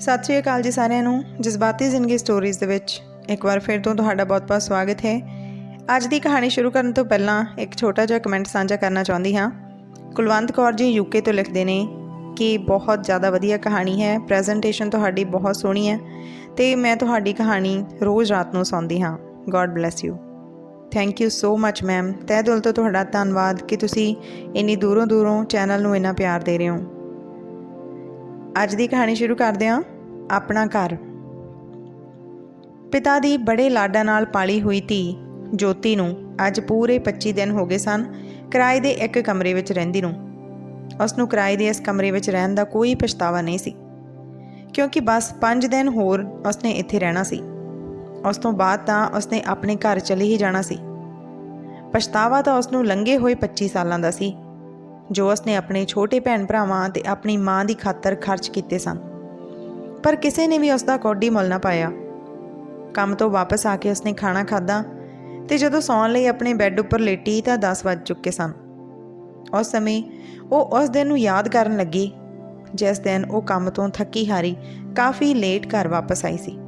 ਸਤਿ ਸ਼੍ਰੀ ਅਕਾਲ ਜੀ ਸਾਰਿਆਂ ਨੂੰ, ਜਜ਼ਬਾਤੀ ਜ਼ਿੰਦਗੀ ਸਟੋਰੀਜ਼ ਦੇ ਵਿੱਚ ਇੱਕ ਵਾਰ ਫਿਰ ਤੋਂ ਤੁਹਾਡਾ ਬਹੁਤ-ਬਹੁਤ ਸਵਾਗਤ ਹੈ। ਅੱਜ ਦੀ ਕਹਾਣੀ ਸ਼ੁਰੂ ਕਰਨ ਤੋਂ ਪਹਿਲਾਂ ਇੱਕ ਛੋਟਾ ਜਿਹਾ ਕਮੈਂਟ ਸਾਂਝਾ ਕਰਨਾ ਚਾਹੁੰਦੀ ਹਾਂ। ਕੁਲਵੰਤ ਕੌਰ ਜੀ ਯੂਕੇ ਤੋਂ ਲਿਖਦੇ ਨੇ ਕਿ ਬਹੁਤ ਜ਼ਿਆਦਾ ਵਧੀਆ ਕਹਾਣੀ ਹੈ ਪ੍ਰੈਜੈਂਟੇਸ਼ਨ ਤੁਹਾਡੀ ਬਹੁਤ ਸੋਹਣੀ ਹੈ ਤੇ ਮੈਂ ਤੁਹਾਡੀ ਕਹਾਣੀ ਰੋਜ਼ ਰਾਤ ਨੂੰ ਸੌਂਦੀ ਹਾਂ। God bless you thank you so much ma'am ਤਹਿ ਦਿਲ ਤੋਂ ਤੁਹਾਡਾ ਧੰਨਵਾਦ ਕਿ ਤੁਸੀਂ ਇੰਨੀ ਦੂਰੋਂ ਦੂਰੋਂ ਚੈਨਲ ਨੂੰ ਇੰਨਾ ਪਿਆਰ ਦੇ ਰਹੇ ਹੋ। ਅੱਜ ਦੀ ਕਹਾਣੀ ਸ਼ੁਰੂ ਕਰਦੇ ਹਾਂ। ਆਪਣਾ ਘਰ। ਪਿਤਾ ਦੀ ਬੜੇ ਲਾਡਾਂ ਨਾਲ ਪਾਲੀ ਹੋਈ ਧੀ, ਜੋਤੀ ਨੂੰ ਅੱਜ ਪੂਰੇ 25 ਦਿਨ ਹੋ ਗਏ ਸਨ ਕਿਰਾਏ ਦੇ ਇੱਕ ਕਮਰੇ ਵਿੱਚ ਰਹਿੰਦੀ ਨੂੰ। ਉਸ ਨੂੰ ਕਿਰਾਏ ਦੇ ਇਸ ਕਮਰੇ ਵਿੱਚ ਰਹਿਣ ਦਾ ਕੋਈ ਪਛਤਾਵਾ ਨਹੀਂ ਸੀ। ਕਿਉਂਕਿ ਬਸ 5 ਦਿਨ ਹੋਰ ਉਸਨੇ ਇੱਥੇ ਰਹਿਣਾ ਸੀ। ਉਸ ਤੋਂ ਬਾਅਦ ਤਾਂ ਉਸਨੇ ਆਪਣੇ ਘਰ ਚਲੀ ਹੀ ਜਾਣਾ ਸੀ। ਪਛਤਾਵਾ ਤਾਂ ਉਸ ਨੂੰ ਲੰਘੇ ਹੋਏ 25 ਸਾਲਾਂ ਦਾ ਸੀ। ਜੋ ਉਸਨੇ ਆਪਣੇ ਛੋਟੇ ਭੈਣ ਭਰਾਵਾਂ ਤੇ ਆਪਣੀ ਮਾਂ ਦੀ ਖਾਤਰ ਖਰਚ ਕੀਤੇ ਸਨ। ਪਰ ਕਿਸੇ ਨੇ ਵੀ ਉਸ ਦਾ ਕੌਡੀ ਮੁੱਲ ਨਾ ਪਾਇਆ। ਕੰਮ ਤੋਂ ਵਾਪਸ ਆ ਕੇ ਉਸਨੇ ਖਾਣਾ ਖਾਦਾ ਤੇ ਜਦੋਂ ਸੌਣ ਲਈ ਆਪਣੇ ਬੈੱਡ ਉੱਪਰ ਲੇਟੀ ਤਾਂ 10 ਵੱਜ ਚੁੱਕੇ ਸਨ। ਉਸ ਸਮੇਂ ਉਹ ਉਸ ਦਿਨ ਨੂੰ ਯਾਦ ਕਰਨ ਲੱਗੀ, ਜਿਸ ਦਿਨ ਉਹ ਕੰਮ ਤੋਂ ਥੱਕੀ ਹਾਰੀ ਕਾਫੀ ਲੇਟ ਘਰ ਵਾਪਸ ਆਈ ਸੀ।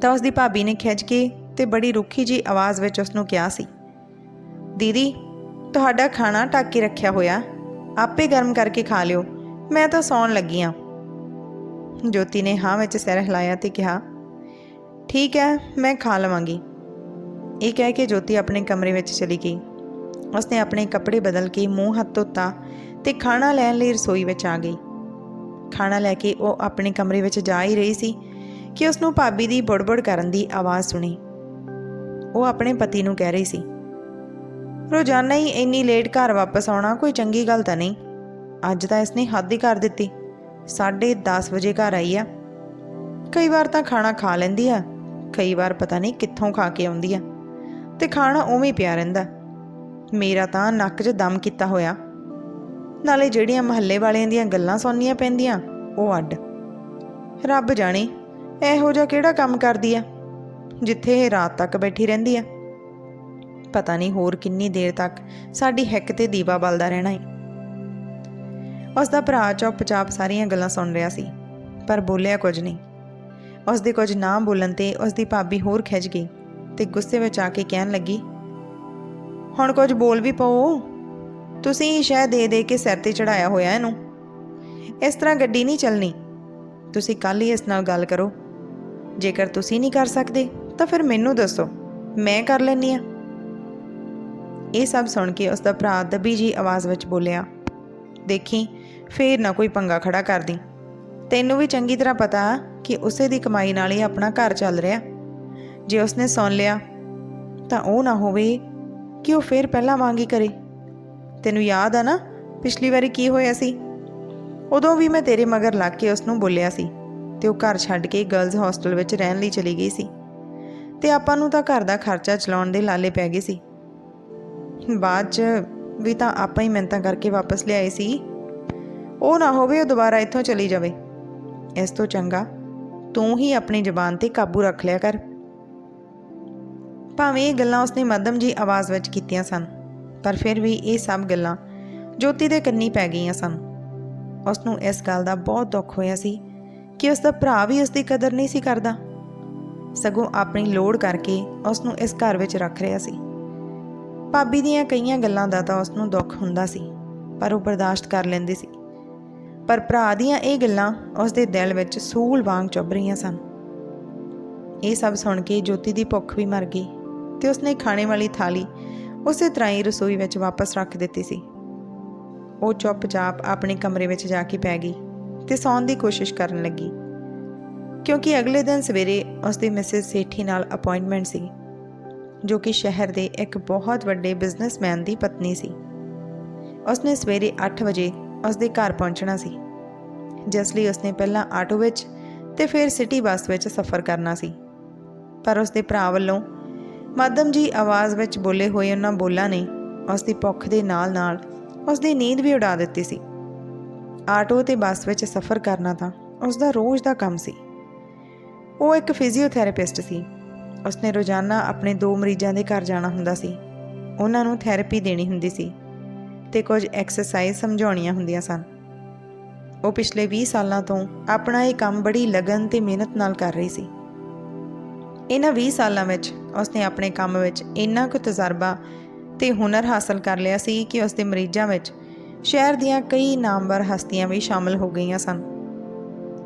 ਤਾਂ ਉਸ ਦੀ ਭਾਬੀ ਨੇ ਖਿੱਚ ਕੇ ਤੇ ਬੜੀ ਰੁੱਖੀ ਜੀ ਆਵਾਜ਼ ਵਿੱਚ ਉਸ ਨੂੰ ਕਿਹਾ ਸੀ, ਦੀਦੀ ਤੁਹਾਡਾ ਖਾਣਾ ਢੱਕ ਕੇ ਰੱਖਿਆ ਹੋਇਆ। ਆਪੇ ਗਰਮ ਕਰਕੇ ਖਾ ਲਿਓ। ਮੈਂ ਤਾਂ ਸੌਣ ਲੱਗੀ ਆ। ਜੋਤੀ ਨੇ ਹਾਂ ਵਿੱਚ ਸਿਰ ਹਿਲਾਇਆ ਤੇ ਕਿਹਾ, ਠੀਕ ਹੈ, ਮੈਂ ਖਾ ਲਵਾਂਗੀ। ਇਹ ਕਹਿ ਕੇ ਜੋਤੀ ਆਪਣੇ ਕਮਰੇ ਵਿੱਚ ਚਲੀ ਗਈ। ਉਸਨੇ ਆਪਣੇ ਕੱਪੜੇ ਬਦਲ ਕੇ ਮੂੰਹ ਹੱਥ ਧੋਤਾ ਤੇ ਖਾਣਾ ਲੈਣ ਲਈ ਰਸੋਈ ਵਿੱਚ ਆ ਗਈ। ਖਾਣਾ ਲੈ ਕੇ ਉਹ ਆਪਣੇ ਕਮਰੇ ਵਿੱਚ ਜਾ ਹੀ ਰਹੀ ਸੀ ਕਿ ਉਸ ਨੂੰ ਭਾਬੀ ਦੀ ਬੜਬੜ ਕਰਨ ਦੀ ਆਵਾਜ਼ ਸੁਣੀ। ਉਹ ਆਪਣੇ ਪਤੀ ਨੂੰ ਕਹਿ ਰਹੀ ਸੀ ਰੋਜ਼ਾਨਾ ਹੀ ਇੰਨੀ ਲੇਟ ਘਰ ਵਾਪਸ ਆਉਣਾ ਕੋਈ ਚੰਗੀ ਗੱਲ ਤਾਂ ਨਹੀਂ। ਅੱਜ ਤਾਂ ਇਸਨੇ ਹੱਦ ਹੀ ਕਰ ਦਿੱਤੀ। 10:30 ਵਜੇ ਘਰ ਆਈ ਆ। ਕਈ ਵਾਰ ਤਾਂ ਖਾਣਾ ਖਾ ਲੈਂਦੀ ਆ, ਕਈ ਵਾਰ ਪਤਾ ਨਹੀਂ ਕਿੱਥੋਂ ਖਾ ਕੇ ਆਉਂਦੀ ਆ। ਤੇ ਖਾਣਾ ਉਵੇਂ ਪਿਆ ਰਹਿੰਦਾ। ਮੇਰਾ ਤਾਂ ਨੱਕ 'ਚ ਦਮ ਕੀਤਾ ਹੋਇਆ। ਨਾਲੇ ਜਿਹੜੀਆਂ ਮਹੱਲੇ ਵਾਲਿਆਂ ਦੀਆਂ ਗੱਲਾਂ ਸੁਣਨੀਆਂ ਪੈਂਦੀਆਂ, ਉਹ ਅੱਡ। ਰੱਬ ਜਾਣੇ, ਇਹੋ ਜਿਹਾ ਕਿਹੜਾ ਕੰਮ ਕਰਦੀ ਆ, ਜਿੱਥੇ ਇਹ ਰਾਤ ਤੱਕ ਬੈਠੀ ਰਹਿੰਦੀ ਆ? ਪਤਾ ਨਹੀਂ ਹੋਰ ਕਿੰਨੀ ਦੇਰ ਤੱਕ ਸਾਡੀ ਹਿੱਕ ਤੇ ਦੀਵਾ ਬਲਦਾ ਰਹਿਣਾ ਹੈ ਉਸ ਦਾ ਭਰਾ ਚੁੱਪਚਾਪ ਸਾਰੀਆਂ ਗੱਲਾਂ ਸੁਣ ਰਿਹਾ ਸੀ, ਪਰ ਬੋਲਿਆ ਕੁਝ ਨਹੀਂ। ਉਸ ਦੇ ਕੁਝ ਨਾ ਬੋਲਣ ਤੇ ਉਸ ਦੀ ਭਾਬੀ ਹੋਰ ਖਿੱਚ ਗਈ ਤੇ ਗੁੱਸੇ ਵਿੱਚ ਆ ਕੇ ਕਹਿਣ ਲੱਗੀ, ਹੁਣ ਕੁਝ ਬੋਲ ਵੀ ਪਓ। ਤੁਸੀਂ ਹੀ ਸ਼ਾਇਦ ਦੇ ਦੇ ਕੇ ਸਿਰ ਤੇ ਚੜਾਇਆ ਹੋਇਆ ਇਹਨੂੰ। ਇਸ ਤਰ੍ਹਾਂ ਗੱਡੀ ਨਹੀਂ ਚੱਲਣੀ। ਤੁਸੀਂ ਕੱਲ ਹੀ ਇਸ ਨਾਲ ਗੱਲ ਕਰੋ। ਜੇਕਰ ਤੁਸੀਂ ਨਹੀਂ ਕਰ ਸਕਦੇ, ਤਾਂ ਫਿਰ ਮੈਨੂੰ ਦੱਸੋ। ਮੈਂ ਕਰ ਲੈਣੀ ਆ ਇਹ ਸਭ ਸੁਣ ਕੇ ਉਸ ਦਾ ਭਰਾ ਦੱਬੀ ਜੀ ਆਵਾਜ਼ ਵਿੱਚ ਬੋਲਿਆ, ਦੇਖੀ, ਫੇਰ ਨਾ ਕੋਈ ਪੰਗਾ ਖੜਾ ਕਰਦੀ। ਤੈਨੂੰ ਵੀ ਚੰਗੀ ਤਰ੍ਹਾਂ ਪਤਾ ਕਿ ਉਸੇ ਦੀ ਕਮਾਈ ਨਾਲ ਹੀ ਆਪਣਾ ਘਰ ਚੱਲ ਰਿਹਾ। ਜੇ ਉਸਨੇ ਸੁਣ ਲਿਆ, ਤਾਂ ਉਹ ਨਾ ਹੋਵੇ ਕਿ ਉਹ ਫੇਰ ਪਹਿਲਾਂ ਵਾਂਗੀ ਕਰੇ। ਤੈਨੂੰ ਯਾਦ ਆ ਨਾ, ਪਿਛਲੀ ਵਾਰੀ ਕੀ ਹੋਇਆ ਸੀ? ਉਦੋਂ ਵੀ ਮੈਂ ਤੇਰੇ ਮਗਰ ਲੱਗ ਕੇ ਉਸ ਨੂੰ ਬੋਲਿਆ ਸੀ ਤੇ ਉਹ ਘਰ ਛੱਡ ਕੇ ਗਰਲਜ਼ ਹੋਸਟਲ ਵਿੱਚ ਰਹਿਣ ਲਈ ਚਲੀ ਗਈ ਸੀ। ਤੇ ਆਪਾਂ ਨੂੰ ਤਾਂ ਘਰ ਦਾ ਖਰਚਾ ਚਲਾਉਣ ਦੇ ਲਾਲੇ ਪੈ ਗਏ ਸੀ। ਬਾਅਦ 'ਚ ਵੀ ਤਾਂ ਆਪਾਂ ਹੀ ਮਿਹਨਤਾਂ ਕਰਕੇ ਵਾਪਸ ਲਿਆਏ ਸੀ। ਉਹ ਨਾ ਹੋਵੇ ਉਹ ਦੁਬਾਰਾ ਇੱਥੋਂ ਚਲੀ ਜਾਵੇ। ਇਸ ਤੋਂ ਚੰਗਾ ਤੂੰ ਹੀ ਆਪਣੀ ਜ਼ੁਬਾਨ ਤੇ ਕਾਬੂ ਰੱਖ ਲਿਆ ਕਰ। ਭਾਵੇਂ ਇਹ ਗੱਲਾਂ ਉਸਨੇ ਮੱਧਮ ਜੀ ਆਵਾਜ਼ ਵਿੱਚ ਕੀਤੀਆਂ ਸਨ, ਪਰ ਫਿਰ ਵੀ ਇਹ ਸਭ ਗੱਲਾਂ ਜੋਤੀ ਦੇ ਕੰਨੀ ਪੈ ਗਈਆਂ ਸਨ। ਉਸ ਨੂੰ ਇਸ ਗੱਲ ਦਾ ਬਹੁਤ ਦੁੱਖ ਹੋਇਆ ਸੀ ਕਿ ਉਸ ਦਾ ਭਰਾ ਵੀ ਉਸ ਦੀ ਕਦਰ ਨਹੀਂ ਸੀ ਕਰਦਾ। ਸਗੋਂ ਆਪਣੀ ਲੋੜ ਕਰਕੇ ਉਸ ਨੂੰ ਇਸ ਘਰ ਵਿੱਚ ਰੱਖ ਰਿਹਾ ਸੀ। ਭਾਬੀ ਦੀਆਂ ਕਈਆਂ ਗੱਲਾਂ ਦਾ ਤਾਂ ਉਸ ਨੂੰ ਦੁੱਖ ਹੁੰਦਾ ਸੀ, ਪਰ ਉਹ ਬਰਦਾਸ਼ਤ ਕਰ ਲੈਂਦੀ ਸੀ। ਪਰ ਭਰਾ ਦੀਆਂ ਇਹ ਗੱਲਾਂ ਉਸ ਦੇ ਦਿਲ ਵਿੱਚ ਸੂਲ ਵਾਂਗ ਚੁੱਭ ਰਹੀਆਂ ਸਨ। ਇਹ ਸਭ ਸੁਣ ਕੇ ਜੋਤੀ ਦੀ ਭੁੱਖ ਵੀ ਮਰ ਗਈ ਤੇ ਉਸਨੇ ਖਾਣੇ ਵਾਲੀ ਥਾਲੀ ਉਸੇ ਤਰ੍ਹਾਂ ਹੀ ਰਸੋਈ ਵਿੱਚ ਵਾਪਸ ਰੱਖ ਦਿੱਤੀ ਸੀ। ਉਹ ਚੁੱਪਚਾਪ ਆਪਣੇ ਕਮਰੇ ਵਿੱਚ ਜਾ ਕੇ ਪੈ ਗਈ ਤੇ ਸੌਣ ਦੀ ਕੋਸ਼ਿਸ਼ ਕਰਨ ਲੱਗੀ। ਕਿਉਂਕਿ ਅਗਲੇ ਦਿਨ ਸਵੇਰੇ ਉਸ ਦੀ ਮਿਸਿਸ ਸੇਠੀ ਨਾਲ ਅਪਾਇੰਟਮੈਂਟ ਸੀ। ਜੋ ਕਿ ਸ਼ਹਿਰ ਦੇ ਇੱਕ ਬਹੁਤ ਵੱਡੇ ਬਿਜ਼ਨਸਮੈਨ ਦੀ ਪਤਨੀ ਸੀ। ਉਸਨੇ ਸਵੇਰੇ 8 ਵਜੇ ਉਸਦੇ ਘਰ ਪਹੁੰਚਣਾ ਸੀ। ਜਿਸ ਲਈ ਉਸਨੇ ਪਹਿਲਾਂ ਆਟੋ ਵਿੱਚ ਤੇ ਫਿਰ ਸਿਟੀ ਬੱਸ ਵਿੱਚ ਸਫ਼ਰ ਕਰਨਾ ਸੀ। ਪਰ ਉਸਦੇ ਭਰਾ ਵੱਲੋਂ ਮੱਧਮ ਜੀ ਆਵਾਜ਼ ਵਿੱਚ ਬੋਲੇ ਹੋਏ ਉਹਨਾਂ ਬੋਲਾਂ ਨੇ ਉਸ ਦੀ ਭੁੱਖ ਦੇ ਨਾਲ-ਨਾਲ ਉਸ ਦੀ ਨੀਂਦ ਵੀ ਉਡਾ ਦਿੱਤੀ ਸੀ। ਆਟੋ ਤੇ ਬੱਸ ਵਿੱਚ ਸਫ਼ਰ ਕਰਨਾ ਤਾਂ ਉਸ ਦਾ ਰੋਜ਼ ਦਾ ਕੰਮ ਸੀ। ਉਹ ਇੱਕ ਫਿਜ਼ੀਓਥੈਰੇਪਿਸਟ ਸੀ। ਉਸਨੇ ਰੋਜ਼ਾਨਾ ਆਪਣੇ ਦੋ ਮਰੀਜ਼ਾਂ ਦੇ ਘਰ ਜਾਣਾ ਹੁੰਦਾ ਸੀ। ਉਹਨਾਂ ਨੂੰ ਥੈਰੇਪੀ ਦੇਣੀ ਹੁੰਦੀ ਸੀ ਤੇ ਕੁਝ ਐਕਸਰਸਾਈਜ਼ ਸਮਝਾਉਣੀਆਂ ਹੁੰਦੀਆਂ ਸਨ। ਉਹ ਪਿਛਲੇ 20 ਸਾਲਾਂ ਤੋਂ ਆਪਣਾ ਇਹ ਕੰਮ ਬੜੀ ਲਗਨ ਤੇ ਮਿਹਨਤ ਨਾਲ ਕਰ ਰਹੀ ਸੀ। ਇਹਨਾਂ 20 ਸਾਲਾਂ ਵਿੱਚ ਉਸਨੇ ਆਪਣੇ ਕੰਮ ਵਿੱਚ ਇੰਨਾ ਕੁ ਤਜਰਬਾ ਤੇ ਹੁਨਰ ਹਾਸਲ ਕਰ ਲਿਆ ਸੀ ਕਿ ਉਸਦੇ ਮਰੀਜ਼ਾਂ ਵਿੱਚ ਸ਼ਹਿਰ ਦੀਆਂ ਕਈ ਨਾਮਵਰ ਹਸਤੀਆਂ ਵੀ ਸ਼ਾਮਲ ਹੋ ਗਈਆਂ ਸਨ,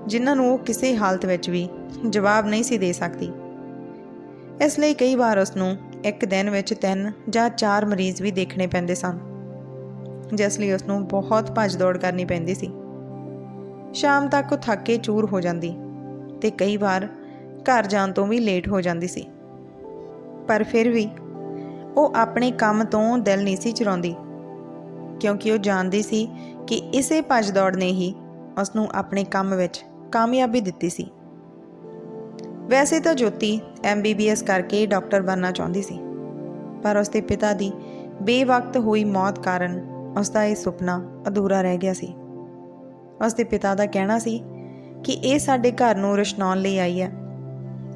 ਜਿਨ੍ਹਾਂ ਨੂੰ ਉਹ ਕਿਸੇ ਹਾਲਤ ਵਿੱਚ ਵੀ ਜਵਾਬ ਨਹੀਂ ਸੀ ਦੇ ਸਕਦੀ। ਇਸ ਲਈ ਕਈ ਵਾਰ ਉਸ ਨੂੰ ਇੱਕ ਦਿਨ ਵਿੱਚ ਤਿੰਨ ਜਾਂ ਚਾਰ ਮਰੀਜ਼ ਵੀ ਦੇਖਣੇ ਪੈਂਦੇ ਸਨ, ਜਿਸ ਲਈ ਉਸ ਨੂੰ ਬਹੁਤ ਭੱਜ ਦੌੜ ਕਰਨੀ ਪੈਂਦੀ ਸੀ। ਸ਼ਾਮ ਤੱਕ ਉਹ ਥੱਕ ਕੇ ਚੂਰ ਹੋ ਜਾਂਦੀ ਤੇ ਕਈ ਵਾਰ ਘਰ ਜਾਣ ਤੋਂ ਵੀ ਲੇਟ ਹੋ ਜਾਂਦੀ ਸੀ। ਪਰ ਫਿਰ ਵੀ ਉਹ ਆਪਣੇ ਕੰਮ ਤੋਂ ਦਿਲ ਨਹੀਂ ਸੀ ਚੁਰਾਉਂਦੀ, ਕਿਉਂਕਿ ਉਹ ਜਾਣਦੀ ਸੀ ਕਿ ਇਸੇ ਭੱਜ ਦੌੜ ਨੇ ਹੀ ਉਸ ਨੂੰ ਆਪਣੇ ਕੰਮ ਵਿੱਚ ਕਾਮਯਾਬੀ ਦਿੱਤੀ ਸੀ। ਵੈਸੇ ਤਾਂ ਜੋਤੀ ਐਮਬੀਬੀਐਸ ਕਰਕੇ ਡਾਕਟਰ ਬਣਨਾ ਚਾਹੁੰਦੀ ਸੀ, ਪਰ ਉਸਦੇ ਪਿਤਾ ਦੀ ਬੇਵਕਤ ਹੋਈ ਮੌਤ ਕਾਰਨ ਉਸਦਾ ਇਹ ਸੁਪਨਾ ਅਧੂਰਾ ਰਹਿ ਗਿਆ ਸੀ। ਉਸਦੇ ਪਿਤਾ ਦਾ ਕਹਿਣਾ ਸੀ ਕਿ ਇਹ ਸਾਡੇ ਘਰ ਨੂੰ ਰੁਸ਼ਨਾਉਣ ਲਈ ਆਈ ਹੈ।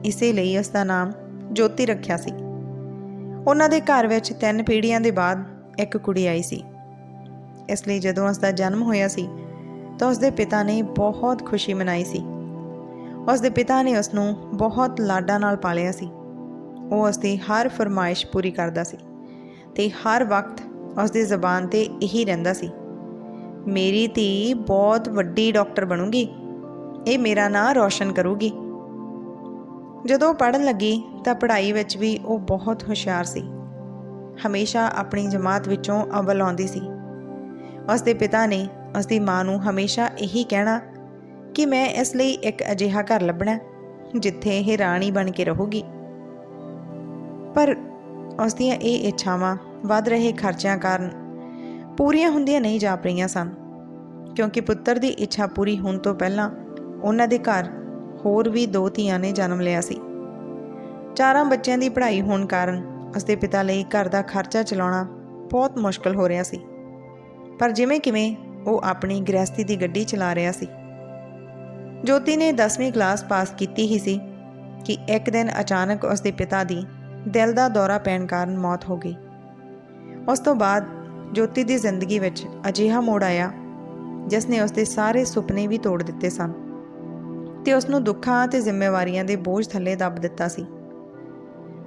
ਇਸੇ ਲਈ ਉਸ ਦਾ ਨਾਮ ਜੋਤੀ ਰੱਖਿਆ ਸੀ। ਉਹਨਾਂ ਦੇ ਘਰ ਵਿੱਚ ਤਿੰਨ ਪੀੜ੍ਹੀਆਂ ਦੇ ਬਾਅਦ ਇੱਕ ਕੁੜੀ ਆਈ ਸੀ। ਇਸ ਲਈ ਜਦੋਂ ਉਸ ਦਾ ਜਨਮ ਹੋਇਆ ਸੀ ਤਾਂ ਉਸ ਦੇ ਪਿਤਾ ਨੇ ਬਹੁਤ ਖੁਸ਼ੀ ਮਨਾਈ ਸੀ। ਉਸ ਦੇ ਪਿਤਾ ਨੇ ਉਸ ਨੂੰ ਬਹੁਤ ਲਾਡਾਂ ਨਾਲ ਪਾਲਿਆ ਸੀ। ਉਹ ਉਸ ਦੀ ਹਰ ਫਰਮਾਇਸ਼ ਪੂਰੀ ਕਰਦਾ ਸੀ ਤੇ ਹਰ ਵਕਤ ਉਸ ਦੀ ਜ਼ਬਾਨ ਤੇ ਇਹੀ ਰਹਿੰਦਾ ਸੀ, ਮੇਰੀ ਧੀ ਬਹੁਤ ਵੱਡੀ ਡਾਕਟਰ ਬਣੂਗੀ, ਇਹ ਮੇਰਾ ਨਾਂ ਰੌਸ਼ਨ ਕਰੂਗੀ। ਜਦੋਂ ਪੜਨ ਲੱਗੀ ਤਾਂ ਪੜ੍ਹਾਈ ਵਿੱਚ ਵੀ ਉਹ ਬਹੁਤ ਹੁਸ਼ਿਆਰ ਸੀ। ਹਮੇਸ਼ਾ ਆਪਣੀ ਜਮਾਤ ਵਿੱਚੋਂ ਅਵਲ ਆਉਂਦੀ ਸੀ। ਉਸ ਦੇ ਪਿਤਾ ਨੇ ਉਸ ਦੀ ਮਾਂ ਨੂੰ ਹਮੇਸ਼ਾ ਇਹੀ ਕਹਿਣਾ ਕਿ ਮੈਂ ਇਸ ਲਈ ਇੱਕ ਅਜਿਹਾ ਘਰ ਲੱਭਣਾ ਜਿੱਥੇ ਇਹ ਰਾਣੀ ਬਣ ਕੇ ਰਹੂਗੀ। ਪਰ ਉਸ ਦੀਆਂ ਇਹ ਇੱਛਾਵਾਂ ਵੱਧ ਰਹੇ ਖਰਚਿਆਂ ਕਾਰਨ ਪੂਰੀਆਂ ਹੁੰਦੀਆਂ ਨਹੀਂ ਜਾ ਰਹੀਆਂ ਸਨ, ਕਿਉਂਕਿ ਪੁੱਤਰ ਦੀ ਇੱਛਾ ਪੂਰੀ ਹੋਣ ਤੋਂ ਪਹਿਲਾਂ ਉਹਨਾਂ ਦੇ ਘਰ ਹੋਰ ਵੀ ਦੋ ਧੀਆਂ ਨੇ ਜਨਮ ਲਿਆ ਸੀ। ਚਾਰਾਂ ਬੱਚਿਆਂ ਦੀ ਪੜ੍ਹਾਈ ਹੋਣ ਕਾਰਨ ਉਸਦੇ ਪਿਤਾ ਲਈ ਘਰ ਦਾ ਖਰਚਾ ਚਲਾਉਣਾ ਬਹੁਤ ਮੁਸ਼ਕਲ ਹੋ ਰਿਹਾ ਸੀ। ਪਰ ਜਿਵੇਂ ਕਿਵੇਂ ਉਹ ਆਪਣੀ ਗ੍ਰਹਿਸਤੀ ਦੀ ਗੱਡੀ ਚਲਾ ਰਿਹਾ ਸੀ ਜੋਤੀ ਨੇ 10ਵੀਂ ਕਲਾਸ ਪਾਸ ਕੀਤੀ ਹੀ ਸੀ ਕਿ ਇੱਕ ਦਿਨ ਅਚਾਨਕ ਉਸਦੇ ਪਿਤਾ ਦੀ ਦਿਲ ਦਾ ਦੌਰਾ ਪੈਣ ਕਾਰਨ ਮੌਤ ਹੋ ਗਈ। ਉਸ ਤੋਂ ਬਾਅਦ ਜੋਤੀ ਦੀ ਜ਼ਿੰਦਗੀ ਵਿੱਚ ਅਜਿਹਾ ਮੋੜ ਆਇਆ ਜਿਸ ਨੇ ਉਸਦੇ ਸਾਰੇ ਸੁਪਨੇ ਵੀ ਤੋੜ ਦਿੱਤੇ ਸਨ ਤੇ ਉਸ ਨੂੰ ਦੁੱਖਾਂ ਤੇ ਜ਼ਿੰਮੇਵਾਰੀਆਂ ਦੇ ਬੋਝ ਥੱਲੇ ਦੱਬ ਦਿੱਤਾ ਸੀ।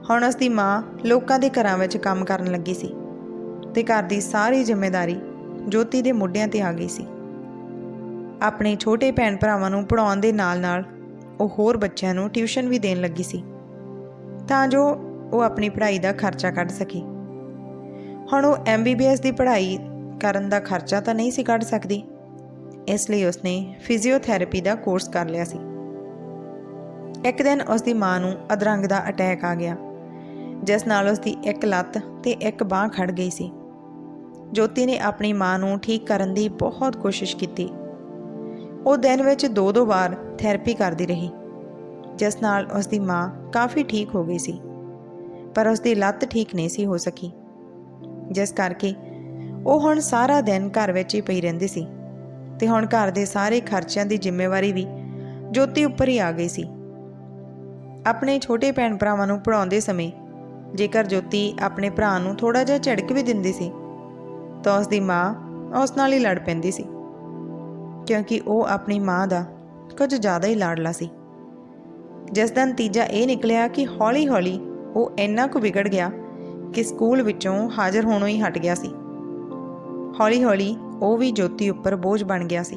ਹੁਣ ਉਸ ਦੀ ਮਾਂ ਲੋਕਾਂ ਦੇ ਘਰਾਂ ਵਿੱਚ ਕੰਮ ਕਰਨ ਲੱਗੀ ਸੀ ਤੇ ਘਰ ਦੀ ਸਾਰੀ ਜ਼ਿੰਮੇਵਾਰੀ ਜੋਤੀ ਦੇ ਮੁੱਢਿਆਂ ਤੇ ਆ ਗਈ ਸੀ। ਆਪਣੇ ਛੋਟੇ ਭੈਣ ਭਰਾਵਾਂ ਨੂੰ ਪੜਾਉਣ ਦੇ ਨਾਲ-ਨਾਲ ਉਹ ਹੋਰ ਬੱਚਿਆਂ ਨੂੰ ਟਿਊਸ਼ਨ ਵੀ ਦੇਣ ਲੱਗੀ ਸੀ, ਤਾਂ ਜੋ ਉਹ ਆਪਣੀ ਪੜ੍ਹਾਈ ਦਾ ਖਰਚਾ ਕੱਢ ਸਕੇ। ਹੁਣ ਉਹ ਐਮਬੀਬੀਐਸ ਦੀ ਪੜ੍ਹਾਈ ਕਰਨ ਦਾ ਖਰਚਾ ਤਾਂ ਨਹੀਂ ਸੀ ਕੱਢ ਸਕਦੀ, ਇਸ ਲਈ ਉਸਨੇ ਫਿਜ਼ੀਓਥੈਰੇਪੀ ਦਾ ਕੋਰਸ ਕਰ ਲਿਆ ਸੀ। ਇੱਕ ਦਿਨ ਉਸ ਦੀ ਮਾਂ ਨੂੰ ਅਧਰੰਗ ਦਾ ਅਟੈਕ ਆ ਗਿਆ, ਜਿਸ ਨਾਲ ਉਸ ਦੀ ਇੱਕ ਲੱਤ ਤੇ ਇੱਕ ਬਾਹ ਖੜ ਗਈ ਸੀ। ਜੋਤੀ ਨੇ ਆਪਣੀ ਮਾਂ ਨੂੰ ਠੀਕ ਕਰਨ ਦੀ ਬਹੁਤ ਕੋਸ਼ਿਸ਼ ਕੀਤੀ। ਉਹ ਦਿਨ ਵਿੱਚ ਦੋ ਦੋ ਵਾਰ ਥੈਰੇਪੀ ਕਰਦੀ ਰਹੀ, ਜਿਸ ਨਾਲ ਉਸ ਦੀ ਮਾਂ ਕਾਫੀ ਠੀਕ ਹੋ ਗਈ ਸੀ, ਪਰ ਉਸ ਦੀ ਲੱਤ ਠੀਕ ਨਹੀਂ ਸੀ ਹੋ ਸਕੀ, ਜਿਸ ਕਰਕੇ ਉਹ ਹੁਣ ਸਾਰਾ ਦਿਨ ਘਰ ਵਿੱਚ ਹੀ ਪਈ ਰਹਿੰਦੀ ਸੀ ਤੇ ਹੁਣ ਘਰ ਦੇ ਸਾਰੇ ਖਰਚਿਆਂ ਦੀ ਜ਼ਿੰਮੇਵਾਰੀ ਵੀ ਜੋਤੀ ਉੱਪਰ ਹੀ ਆ ਗਈ ਸੀ। ਆਪਣੇ ਛੋਟੇ ਭੈਣ ਭਰਾਵਾਂ ਨੂੰ ਪੜਾਉਂਦੇ ਸਮੇਂ ਜੇਕਰ ਜੋਤੀ ਆਪਣੇ ਭਰਾ ਨੂੰ ਥੋੜਾ ਜਿਹਾ ਝਿੜਕ ਵੀ ਦਿੰਦੀ ਸੀ, ਤਾਂ ਉਸ ਦੀ ਮਾਂ ਉਸ ਨਾਲ ਹੀ ਲੜ ਪੈਂਦੀ ਸੀ। ਕਿਉਂਕਿ ਉਹ ਆਪਣੀ ਮਾਂ ਦਾ ਕੁਝ ਜ਼ਿਆਦਾ ਹੀ ਲਾਡਲਾ ਸੀ। ਜਿਸ ਦਾ ਨਤੀਜਾ ਇਹ ਨਿਕਲਿਆ ਕਿ ਹੌਲੀ-ਹੌਲੀ ਉਹ ਇੰਨਾ ਕੁ ਵਿਗੜ ਗਿਆ ਕਿ ਸਕੂਲ ਵਿੱਚੋਂ ਹਾਜ਼ਰ ਹੋਣੋਂ ਹੀ ਹਟ ਗਿਆ ਸੀ। ਹੌਲੀ-ਹੌਲੀ ਉਹ ਵੀ ਜੋਤੀ ਉੱਪਰ ਬੋਝ ਬਣ ਗਿਆ ਸੀ।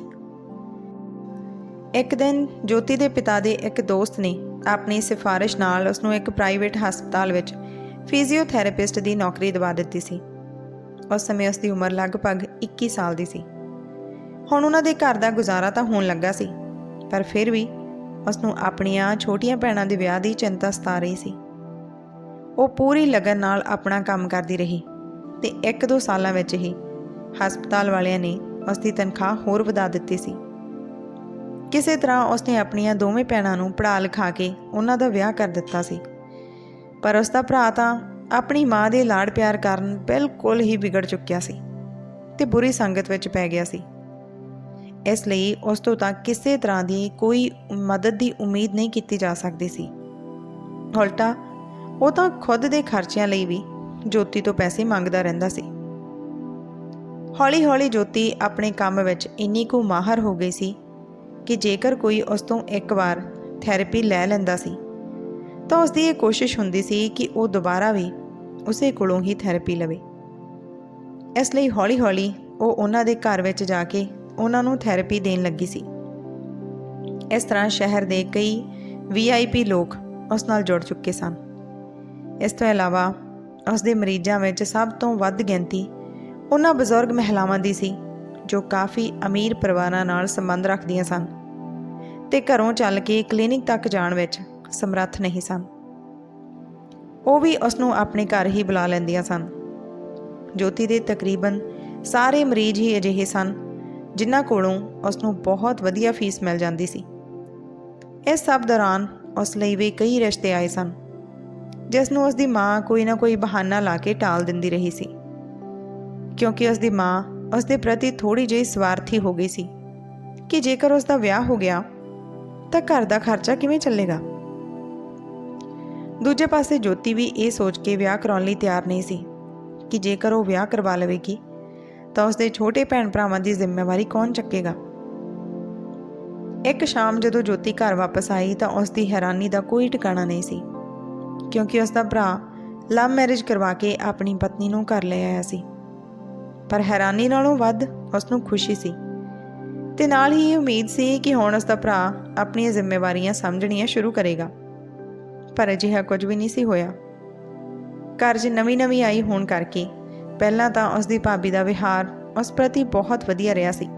ਇੱਕ ਦਿਨ ਜੋਤੀ ਦੇ ਪਿਤਾ ਦੇ ਇੱਕ ਦੋਸਤ ਨੇ ਆਪਣੀ ਸਿਫਾਰਿਸ਼ ਨਾਲ ਉਸ ਨੂੰ ਇੱਕ ਪ੍ਰਾਈਵੇਟ ਹਸਪਤਾਲ ਵਿੱਚ ਫਿਜ਼ੀਓਥੈਰੇਪਿਸਟ ਦੀ ਨੌਕਰੀ ਦਿਵਾ ਦਿੱਤੀ ਸੀ। ਉਸ ਸਮੇਂ ਉਸ ਦੀ ਉਮਰ ਲਗਭਗ 21 ਸਾਲ ਦੀ ਸੀ। ਹੁਣ ਉਹਨਾਂ ਦੇ ਘਰ ਦਾ ਗੁਜ਼ਾਰਾ ਤਾਂ ਹੋਣ ਲੱਗਾ ਸੀ, ਪਰ ਫਿਰ ਵੀ ਉਸ ਨੂੰ ਆਪਣੀਆਂ ਛੋਟੀਆਂ ਭੈਣਾਂ ਦੇ ਵਿਆਹ ਦੀ ਚਿੰਤਾ ਸਤਾ ਰਹੀ ਸੀ। ਉਹ ਪੂਰੀ ਲਗਨ ਨਾਲ ਆਪਣਾ ਕੰਮ ਕਰਦੀ ਰਹੀ ਤੇ ਇੱਕ ਦੋ ਸਾਲਾਂ ਵਿੱਚ ਹੀ ਹਸਪਤਾਲ ਵਾਲਿਆਂ ਨੇ ਉਸ ਦੀ ਤਨਖਾਹ ਹੋਰ ਵਧਾ ਦਿੱਤੀ ਸੀ। ਕਿਸੇ ਤਰ੍ਹਾਂ ਉਸਨੇ ਆਪਣੀਆਂ ਦੋਵੇਂ ਭੈਣਾਂ ਨੂੰ ਪੜ੍ਹਾ ਲਿਖਾ ਕੇ ਉਹਨਾਂ ਦਾ ਵਿਆਹ ਕਰ ਦਿੱਤਾ ਸੀ। ਪਰ ਉਸ ਦਾ ਭਰਾ ਤਾਂ ਆਪਣੀ ਮਾਂ ਦੇ ਲਾੜ ਪਿਆਰ ਕਾਰਨ ਬਿਲਕੁਲ ਹੀ ਵਿਗੜ ਚੁੱਕਿਆ ਸੀ ਤੇ ਬੁਰੀ ਸੰਗਤ ਵਿੱਚ ਪੈ ਗਿਆ ਸੀ। ਇਸ ਲਈ ਉਸ ਤੋਂ ਤਾਂ ਕਿਸੇ ਤਰ੍ਹਾਂ ਦੀ ਕੋਈ ਮਦਦ ਦੀ ਉਮੀਦ ਨਹੀਂ ਕੀਤੀ ਜਾ ਸਕਦੀ ਸੀ। ਉਲਟਾ, ਉਹ ਤਾਂ ਖੁਦ ਦੇ ਖਰਚਿਆਂ ਲਈ ਵੀ ਜੋਤੀ ਤੋਂ ਪੈਸੇ ਮੰਗਦਾ ਰਹਿੰਦਾ ਸੀ। ਹੌਲੀ-ਹੌਲੀ ਜੋਤੀ ਆਪਣੇ ਕੰਮ ਵਿੱਚ ਇੰਨੀ ਕੁ ਮਾਹਰ ਹੋ ਗਈ ਸੀ ਕਿ ਜੇਕਰ ਕੋਈ ਉਸ ਤੋਂ ਇੱਕ ਵਾਰ ਥੈਰੇਪੀ ਲੈ ਲੈਂਦਾ ਸੀ, ਤਾਂ ਉਸ ਦੀ ਇਹ ਕੋਸ਼ਿਸ਼ ਹੁੰਦੀ ਸੀ ਕਿ ਉਹ ਦੁਬਾਰਾ ਵੀ ਉਸੇ ਕੋਲੋਂ ਹੀ ਥੈਰੇਪੀ ਲਵੇ। ਇਸ ਲਈ ਹੌਲੀ-ਹੌਲੀ ਉਹ ਉਹਨਾਂ ਦੇ ਘਰ ਵਿੱਚ ਜਾ ਕੇ ਉਹਨਾਂ ਨੂੰ ਥੈਰੇਪੀ ਦੇਣ ਲੱਗੀ ਸੀ। ਇਸ ਤਰ੍ਹਾਂ ਸ਼ਹਿਰ ਦੇ ਕਈ ਵੀਆਈਪੀ ਲੋਕ ਉਸ ਨਾਲ ਜੁੜ ਚੁੱਕੇ ਸਨ। ਇਸ ਤੋਂ ਇਲਾਵਾ ਉਸ ਦੇ ਮਰੀਜ਼ਾਂ ਵਿੱਚ ਸਭ ਤੋਂ ਵੱਧ ਗਿਣਤੀ ਉਹਨਾਂ ਬਜ਼ੁਰਗ ਮਹਿਲਾਵਾਂ ਦੀ ਸੀ, ਜੋ ਕਾਫੀ ਅਮੀਰ ਪਰਿਵਾਰਾਂ ਨਾਲ ਸੰਬੰਧ ਰੱਖਦੀਆਂ ਸਨ ਤੇ ਘਰੋਂ ਚੱਲ ਕੇ ਕਲੀਨਿਕ ਤੱਕ ਜਾਣ ਵਿੱਚ ਸਮਰੱਥ ਨਹੀਂ ਸਨ। ਉਹ ਵੀ ਉਸ ਨੂੰ ਆਪਣੇ ਘਰ ਹੀ ਬੁਲਾ ਲੈਂਦੀਆਂ ਸਨ। ਜੋਤੀ ਦੇ ਤਕਰੀਬਨ ਸਾਰੇ ਮਰੀਜ਼ ਹੀ ਅਜਿਹੇ ਸਨ ਜਿਨ੍ਹਾਂ ਕੋਲੋਂ ਉਸ ਨੂੰ ਬਹੁਤ ਵਧੀਆ ਫੀਸ ਮਿਲ ਜਾਂਦੀ ਸੀ। ਇਸ ਸਭ ਦੌਰਾਨ ਉਸ ਲਈ ਵੀ ਕਈ ਰਿਸ਼ਤੇ ਆਏ ਸਨ ਜਿਸ ਨੂੰ ਉਸ ਦੀ ਮਾਂ ਕੋਈ ਨਾ ਕੋਈ ਬਹਾਨਾ ਲਾ ਕੇ ਟਾਲ ਦਿੰਦੀ ਰਹੀ ਸੀ। ਕਿਉਂਕਿ ਉਸ ਦੀ ਮਾਂ ਉਸ ਦੇ ਪ੍ਰਤੀ ਥੋੜੀ ਜਿਹੀ ਸਵਾਰਥੀ ਹੋ ਗਈ ਸੀ ਕਿ ਜੇਕਰ ਉਸ ਦਾ ਵਿਆਹ ਹੋ ਗਿਆ ਤਾਂ ਘਰ ਦਾ ਖਰਚਾ ਕਿਵੇਂ ਚੱਲੇਗਾ। ਦੂਜੇ ਪਾਸੇ ਜੋਤੀ ਵੀ ਇਹ ਸੋਚ ਕੇ ਵਿਆਹ ਕਰਾਉਣ ਲਈ ਤਿਆਰ ਨਹੀਂ ਸੀ ਕਿ ਜੇਕਰ ਉਹ ਵਿਆਹ ਕਰਵਾ ਲਵੇਗੀ ਤਾਂ ਉਸ ਦੇ ਛੋਟੇ ਭੈਣ ਭਰਾਵਾਂ ਦੀ ਜ਼ਿੰਮੇਵਾਰੀ ਕੌਣ ਚੱਕੇਗਾ? ਇੱਕ ਸ਼ਾਮ ਜਦੋਂ ਜੋਤੀ ਘਰ ਵਾਪਸ ਆਈ ਤਾਂ ਉਸ ਦੀ ਹੈਰਾਨੀ ਦਾ ਕੋਈ ਟਿਕਾਣਾ ਨਹੀਂ ਸੀ, ਕਿਉਂਕਿ ਉਸ ਦਾ ਭਰਾ ਲਵ ਮੈਰਿਜ ਕਰਵਾ ਕੇ ਆਪਣੀ ਪਤਨੀ ਨੂੰ ਘਰ ਲੈ ਆਇਆ ਸੀ। ਪਰ ਹੈਰਾਨੀ ਨਾਲੋਂ ਵੱਧ ਉਸ ਨੂੰ ਖੁਸ਼ੀ ਸੀ ਤੇ ਨਾਲ ਹੀ ਇਹ ਉਮੀਦ ਸੀ ਕਿ ਹੁਣ ਉਸ ਦਾ ਭਰਾ ਆਪਣੀਆਂ ਜ਼ਿੰਮੇਵਾਰੀਆਂ ਸਮਝਣੀਆਂ ਸ਼ੁਰੂ ਕਰੇਗਾ। ਪਰ ਅਜਿਹਾ ਕੁਝ ਵੀ ਨਹੀਂ ਸੀ ਹੋਇਆ। ਘਰ 'ਚ ਨਵੀਂ-ਨਵੀਂ ਆਈ ਹੋਣ ਕਰਕੇ ਪਹਿਲਾਂ ਤਾਂ ਉਸ ਦੀ ਭਾਬੀ ਦਾ ਵਿਹਾਰ ਉਸ ਪ੍ਰਤੀ ਬਹੁਤ ਵਧੀਆ ਰਿਹਾ ਸੀ।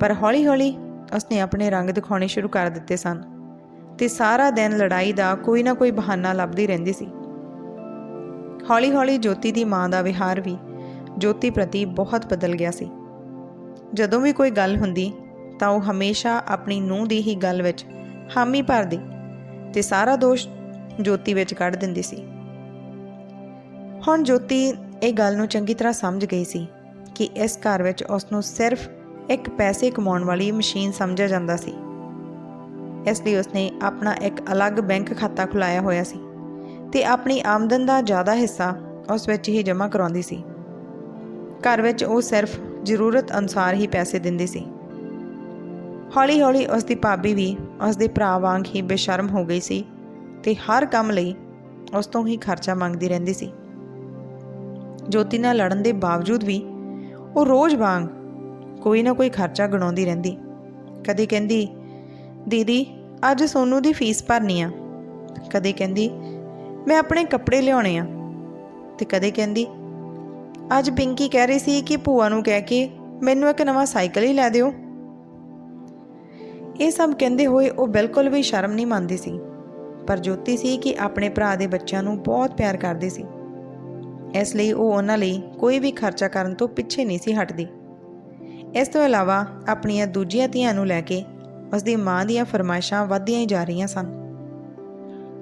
ਪਰ ਹੌਲੀ-ਹੌਲੀ ਉਸਨੇ ਆਪਣੇ ਰੰਗ ਦਿਖਾਉਣੇ ਸ਼ੁਰੂ ਕਰ ਦਿੱਤੇ ਸਨ ਤੇ ਸਾਰਾ ਦਿਨ ਲੜਾਈ ਦਾ ਕੋਈ ਨਾ ਕੋਈ ਬਹਾਨਾ ਲੱਭਦੀ ਰਹਿੰਦੀ ਸੀ। ਹੌਲੀ-ਹੌਲੀ ਜੋਤੀ ਦੀ ਮਾਂ ਦਾ ਵਿਹਾਰ ਵੀ ਜੋਤੀ ਪ੍ਰਤੀ ਬਹੁਤ ਬਦਲ ਗਿਆ ਸੀ। ਜਦੋਂ ਵੀ ਕੋਈ ਗੱਲ ਹੁੰਦੀ ਤਾਂ ਉਹ ਹਮੇਸ਼ਾ ਆਪਣੀ ਨੂੰਹ ਦੀ ਹੀ ਗੱਲ ਵਿੱਚ ਹਾਮੀ ਭਰਦੀ ਤੇ ਸਾਰਾ ਦੋਸ਼ ਜੋਤੀ ਵਿੱਚ ਕੱਢ ਦਿੰਦੀ ਸੀ। ਹੁਣ ਜੋਤੀ ਇਹ ਗੱਲ ਨੂੰ ਚੰਗੀ ਤਰ੍ਹਾਂ ਸਮਝ ਗਈ ਸੀ ਕਿ ਇਸ ਘਰ ਵਿੱਚ ਉਸ ਨੂੰ ਸਿਰਫ ਇੱਕ ਪੈਸੇ ਕਮਾਉਣ ਵਾਲੀ ਮਸ਼ੀਨ ਸਮਝਿਆ ਜਾਂਦਾ ਸੀ। ਇਸ ਲਈ ਉਸਨੇ ਆਪਣਾ ਇੱਕ ਅਲੱਗ ਬੈਂਕ ਖਾਤਾ ਖੁਲਾਇਆ ਹੋਇਆ ਸੀ ਤੇ ਆਪਣੀ ਆਮਦਨ ਦਾ ਜ਼ਿਆਦਾ ਹਿੱਸਾ ਉਸ ਵਿੱਚ ਹੀ ਜਮ੍ਹਾਂ ਕਰਾਉਂਦੀ ਸੀ। ਘਰ ਵਿੱਚ ਉਹ ਸਿਰਫ ਜ਼ਰੂਰਤ ਅਨੁਸਾਰ ਹੀ ਪੈਸੇ ਦਿੰਦੀ ਸੀ। ਹੌਲੀ-ਹੌਲੀ ਉਸ ਦੀ ਭਾਬੀ ਵੀ ਉਸ ਦੇ ਭਰਾ ਵਾਂਗ ਹੀ ਬੇਸ਼ਰਮ ਹੋ ਗਈ ਸੀ ਤੇ ਹਰ ਕੰਮ ਲਈ ਉਸ ਤੋਂ ਹੀ ਖਰਚਾ ਮੰਗਦੀ ਰਹਿੰਦੀ ਸੀ। ਜੋਤੀ ਨਾਲ ਲੜਨ ਦੇ ਬਾਵਜੂਦ ਵੀ ਉਹ ਰੋਜ਼ ਵਾਂਗ ਕੋਈ ਨਾ ਕੋਈ ਖਰਚਾ ਗਣਾਉਂਦੀ ਰਹਿੰਦੀ। ਕਦੇ ਕਹਿੰਦੀ, ਦੀਦੀ, ਅੱਜ ਸੋਨੂ ਦੀ ਫੀਸ ਭਰਨੀ ਆ। ਕਦੇ ਕਹਿੰਦੀ, ਮੈਂ ਆਪਣੇ ਕੱਪੜੇ ਲਿਆਉਣੇ ਆ। ਤੇ ਕਦੇ ਕਹਿੰਦੀ, ਅੱਜ ਪਿੰਕੀ ਕਹਿ ਰਹੀ ਸੀ ਕਿ ਭੂਆ ਨੂੰ ਕਹਿ ਕੇ ਮੈਨੂੰ ਇੱਕ ਨਵਾਂ ਸਾਈਕਲ ਹੀ ਲੈ ਦਿਓ। ਇਹ ਸਭ ਕਹਿੰਦੇ ਹੋਏ ਉਹ ਬਿਲਕੁਲ ਵੀ ਸ਼ਰਮ ਨਹੀਂ ਮੰਨਦੀ ਸੀ। ਪਰ ਜੋਤੀ ਸੀ ਕਿ ਆਪਣੇ ਭਰਾ ਦੇ ਬੱਚਿਆਂ ਨੂੰ ਬਹੁਤ ਪਿਆਰ ਕਰਦੀ ਸੀ। ਇਸ ਲਈ ਉਹ ਉਹਨਾਂ ਲਈ ਕੋਈ ਵੀ ਖਰਚਾ ਕਰਨ ਤੋਂ ਪਿੱਛੇ ਨਹੀਂ ਸੀ ਹਟਦੀ। ਇਸ ਤੋਂ ਇਲਾਵਾ ਆਪਣੀਆਂ ਦੂਜੀਆਂ ਧੀਆਂ ਨੂੰ ਲੈ ਕੇ ਉਸ ਦੀ ਮਾਂ ਦੀਆਂ ਫਰਮਾਇਸ਼ਾਂ ਵਧਦੀਆਂ ਹੀ ਜਾ ਰਹੀਆਂ ਸਨ।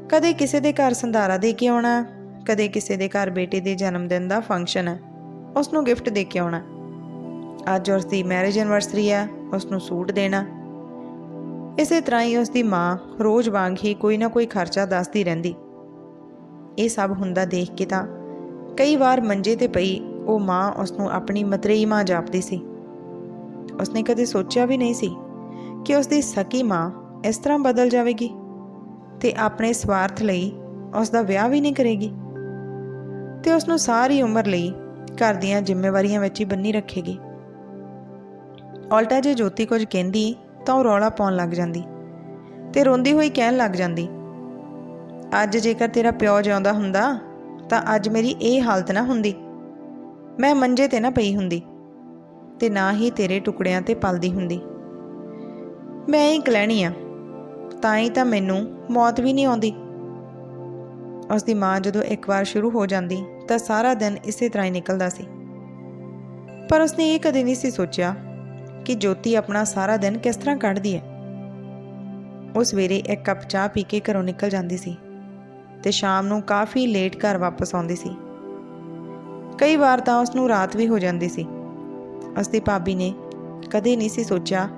ਕਦੇ ਕਿਸੇ ਦੇ ਘਰ ਸੰਧਾਰਾ ਦੇ ਕੇ ਆਉਣਾ, ਕਦੇ ਕਿਸੇ ਦੇ ਘਰ ਬੇਟੇ ਦੇ ਜਨਮ ਦਿਨ ਦਾ ਫੰਕਸ਼ਨ ਹੈ ਉਸ ਨੂੰ ਗਿਫਟ ਦੇ ਕੇ ਆਉਣਾ। ਅੱਜ ਉਸ ਦੀ ਮੈਰਿਜ ਐਨਵਰਸਰੀ ਹੈ ਉਸ ਨੂੰ ਸੂਟ ਦੇਣਾ। ਇਸੇ ਤਰ੍ਹਾਂ ਹੀ ਉਸ ਦੀ ਮਾਂ ਰੋਜ਼ ਵਾਂਗ ਹੀ ਕੋਈ ਨਾ ਕੋਈ ਖਰਚਾ ਦੱਸਦੀ ਰਹਿੰਦੀ। ਇਹ ਸਭ ਹੁੰਦਾ ਦੇਖ ਕੇ ਤਾਂ ਕਈ ਵਾਰ ਮੰਜੇ ਤੇ ਪਈ ਉਹ ਮਾਂ ਉਸ ਨੂੰ ਆਪਣੀ ਮਤਰੇਈ ਮਾਂ ਜਾਪਦੀ ਸੀ। ਉਸਨੇ ਕਦੇ ਸੋਚਿਆ ਵੀ ਨਹੀਂ ਸੀ ਕਿ ਉਸ ਦੀ ਸਕੀ ਮਾਂ ਇਸ ਤਰ੍ਹਾਂ ਬਦਲ ਜਾਵੇਗੀ ਤੇ ਆਪਣੇ ਸਵਾਰਥ ਲਈ ਉਸ ਦਾ ਵਿਆਹ ਵੀ ਨਹੀਂ ਕਰੇਗੀ ਤੇ ਉਸ ਨੂੰ ਸਾਰੀ ਉਮਰ ਲਈ ਘਰ ਦੀਆਂ ਜ਼ਿੰਮੇਵਾਰੀਆਂ ਵਿੱਚ ਹੀ ਬੰਨੀ ਰੱਖੇਗੀ। ਉਲਟਾ ਜੇ ਜੋਤੀ ਕੁਝ ਕਹਿੰਦੀ ਤਾਂ ਉਹ ਰੌਲਾ ਪਾਉਣ ਲੱਗ ਜਾਂਦੀ ਤੇ ਰੋਂਦੀ ਹੋਈ ਕਹਿਣ ਲੱਗ ਜਾਂਦੀ, ਅੱਜ ਜੇਕਰ ਤੇਰਾ ਪਿਓ ਜਿਉਂਦਾ ਹੁੰਦਾ ਤਾਂ ਅੱਜ ਮੇਰੀ ਇਹ ਹਾਲਤ ਨਾ ਹੁੰਦੀ। ਮੈਂ ਮੰਜੇ ਤੇ ਨਾ ਪਈ ਹੁੰਦੀ ਤੇ ਨਾ ਹੀ ਤੇਰੇ ਟੁਕੜਿਆਂ ਤੇ ਪਲਦੀ ਹੁੰਦੀ। ਮੈਂ ਹੀ ਕਲਹਿਣੀ ਆ, ਤਾਂ ਹੀ ਤਾਂ ਮੈਨੂੰ ਮੌਤ ਵੀ ਨਹੀਂ ਆਉਂਦੀ। ਉਸ ਦੀ ਮਾਂ ਜਦੋਂ ਇੱਕ ਵਾਰ ਸ਼ੁਰੂ ਹੋ ਜਾਂਦੀ ਤਾਂ ਸਾਰਾ ਦਿਨ ਇਸੇ ਤਰ੍ਹਾਂ ਹੀ ਨਿਕਲਦਾ ਸੀ। ਪਰ ਉਸਨੇ ਇਹ ਕਦੇ ਨਹੀਂ ਸੀ ਸੋਚਿਆ ਕਿ ਜੋਤੀ ਆਪਣਾ ਸਾਰਾ ਦਿਨ ਕਿਸ ਤਰ੍ਹਾਂ ਕੱਢਦੀ ਹੈ। ਉਹ ਸਵੇਰੇ ਇੱਕ ਕੱਪ ਚਾਹ ਪੀ ਕੇ ਘਰੋਂ ਨਿਕਲ ਜਾਂਦੀ ਸੀ। ਤੇ ਸ਼ਾਮ ਨੂੰ ਕਾਫੀ ਲੇਟ ਘਰ ਵਾਪਸ ਆਉਂਦੀ ਸੀ। ਕਈ ਵਾਰ ਤਾਂ ਉਸ ਨੂੰ ਰਾਤ ਵੀ ਹੋ ਜਾਂਦੀ ਸੀ। ਉਸ ਭਾਬੀ ਨੇ ਕਦੇ ਨਹੀਂ ਸੀ ਸੋਚਿਆ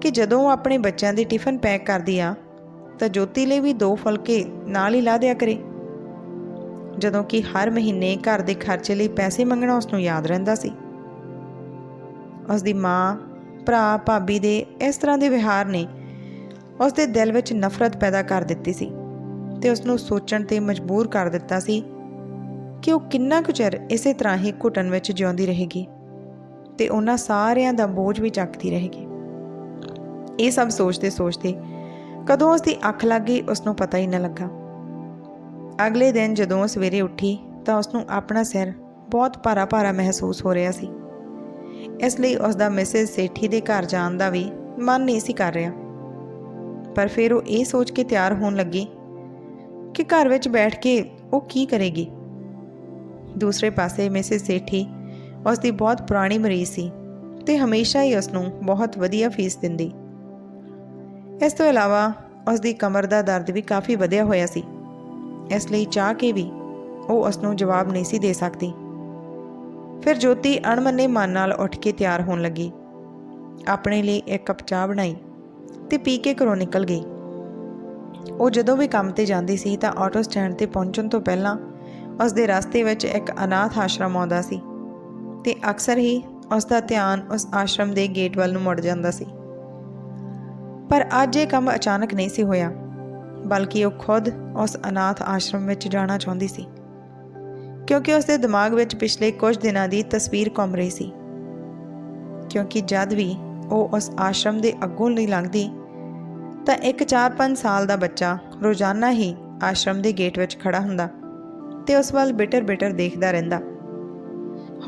ਕਿ ਜਦੋਂ ਉਹ ਆਪਣੇ ਬੱਚਿਆਂ ਦੀ ਟਿਫਨ ਪੈਕ ਕਰਦੀ ਆ, ਤਾਂ ਜੋਤੀ ਲਈ ਵੀ ਦੋ ਫੁਲਕੇ ਨਾਲ ਹੀ ਲਾ ਦਿਆ ਕਰੇ। ਜਦੋਂ ਕਿ ਹਰ ਮਹੀਨੇ ਘਰ ਦੇ ਖਰਚੇ ਲਈ ਪੈਸੇ ਮੰਗਣਾ ਉਸ ਨੂੰ ਯਾਦ ਰਹਿੰਦਾ ਸੀ। ਉਸ ਦੀ ਮਾਂ, ਭਰਾ, ਭਾਬੀ ਦੇ ਇਸ ਤਰ੍ਹਾਂ ਦੇ ਵਿਹਾਰ ਨੇ ਉਸ ਦੇ ਦਿਲ ਵਿੱਚ ਨਫ਼ਰਤ ਪੈਦਾ ਕਰ ਦਿੱਤੀ ਸੀ। ਤੇ ਉਸ ਨੂੰ ਸੋਚਣ ਤੇ ਮਜਬੂਰ ਕਰ ਦਿੱਤਾ ਸੀ ਕਿ ਉਹ ਕਿੰਨਾ ਕੁ ਚਿਰ ਇਸੇ ਤਰ੍ਹਾਂ ਹੀ ਘੁਟਨ ਵਿੱਚ ਜਿਉਂਦੀ ਰਹੇਗੀ ਤੇ ਉਹਨਾਂ ਸਾਰਿਆਂ ਦਾ ਬੋਝ ਵੀ ਚੱਕਦੀ ਰਹੇਗੀ। ਇਹ ਸਭ ਸੋਚਦੇ ਸੋਚਦੇ ਕਦੋਂ ਉਸ ਦੀ ਅੱਖ ਲੱਗ ਗਈ ਉਸ ਨੂੰ ਪਤਾ ਹੀ ਨਾ ਲੱਗਾ। ਅਗਲੇ ਦਿਨ ਜਦੋਂ ਉਹ ਸਵੇਰੇ ਉੱਠੀ ਤਾਂ ਉਸ ਨੂੰ ਆਪਣਾ ਸਿਰ ਬਹੁਤ ਭਾਰਾ-ਭਾਰਾ ਮਹਿਸੂਸ ਹੋ ਰਿਹਾ ਸੀ। ਇਸ ਲਈ ਉਸ ਦਾ ਮਿਸਿਸ ਸੇਠੀ ਦੇ ਘਰ ਜਾਣ ਦਾ ਵੀ ਮਨ ਨਹੀਂ ਸੀ ਕਰ ਰਿਹਾ। ਪਰ ਫਿਰ ਉਹ ਇਹ ਸੋਚ ਕੇ ਤਿਆਰ ਹੋਣ ਲੱਗੀ ਕਿ ਘਰ ਵਿੱਚ ਬੈਠ ਕੇ ਉਹ ਕੀ ਕਰੇਗੀ? ਦੂਸਰੇ ਪਾਸੇ ਮਿਸਿਸ ਸੇਠੀ ਉਸ ਦੀ ਬਹੁਤ ਪੁਰਾਣੀ ਮਰੀਜ਼ ਸੀ ਤੇ ਹਮੇਸ਼ਾ ਹੀ ਉਸ ਨੂੰ ਬਹੁਤ ਵਧੀਆ ਫੀਸ ਦਿੰਦੀ। ਇਸ ਤੋਂ ਇਲਾਵਾ ਉਸ ਦੀ ਕਮਰ ਦਾ ਦਰਦ ਵੀ ਕਾਫੀ ਵਧਿਆ ਹੋਇਆ ਸੀ। ਇਸ ਲਈ ਚਾਹ ਕੇ ਵੀ ਉਹ ਉਸ ਨੂੰ ਜਵਾਬ ਨਹੀਂ ਸੀ ਦੇ ਸਕਦੀ। ਫਿਰ ਜੋਤੀ ਅਣਮੰਨੇ ਮਨ ਨਾਲ ਉੱਠ ਕੇ ਤਿਆਰ ਹੋਣ ਲੱਗੀ। ਆਪਣੇ ਲਈ ਇੱਕ ਕੱਪ ਚਾਹ ਬਣਾਈ ਤੇ ਪੀ ਕੇ ਘਰੋਂ ਨਿਕਲ ਗਈ। ਉਹ ਜਦੋਂ ਵੀ ਕੰਮ ਤੇ ਜਾਂਦੀ ਸੀ ਤਾਂ ਆਟੋ ਸਟੈਂਡ ਤੇ ਪਹੁੰਚਣ ਤੋਂ ਪਹਿਲਾਂ ਉਸ ਦੇ ਰਸਤੇ ਵਿੱਚ ਇੱਕ ਅਨਾਥ ਆਸ਼ਰਮ ਆਉਂਦਾ ਸੀ ਤੇ ਅਕਸਰ ਹੀ ਉਸ ਦਾ ਧਿਆਨ ਉਸ ਆਸ਼ਰਮ ਦੇ ਗੇਟ ਵੱਲ ਨੂੰ ਮੁੜ ਜਾਂਦਾ ਸੀ। ਪਰ ਅੱਜ ਇਹ ਕੰਮ ਅਚਾਨਕ ਨਹੀਂ ਸੀ ਹੋਇਆ, ਬਲਕਿ ਉਹ ਖੁਦ ਉਸ ਅਨਾਥ ਆਸ਼ਰਮ ਵਿੱਚ ਜਾਣਾ ਚਾਹੁੰਦੀ ਸੀ, ਕਿਉਂਕਿ ਉਸ ਦੇ ਦਿਮਾਗ ਵਿੱਚ ਪਿਛਲੇ ਕੁਝ ਦਿਨਾਂ ਦੀ ਤਸਵੀਰ ਘੁੰਮ ਰਹੀ ਸੀ। ਕਿਉਂਕਿ ਜਦ ਵੀ ਉਹ ਉਸ ਆਸ਼ਰਮ ਦੇ ਅੱਗੋਂ ਲਈ ਲੰਘਦੀ ਤਾਂ ਇੱਕ 4-5 ਸਾਲ ਦਾ ਬੱਚਾ ਰੋਜ਼ਾਨਾ ਹੀ ਆਸ਼ਰਮ ਦੇ ਗੇਟ ਵਿੱਚ ਖੜਾ ਹੁੰਦਾ ਤੇ ਉਸ ਵੱਲ ਬਿਟਰ-ਬਿਟਰ ਦੇਖਦਾ ਰਹਿੰਦਾ।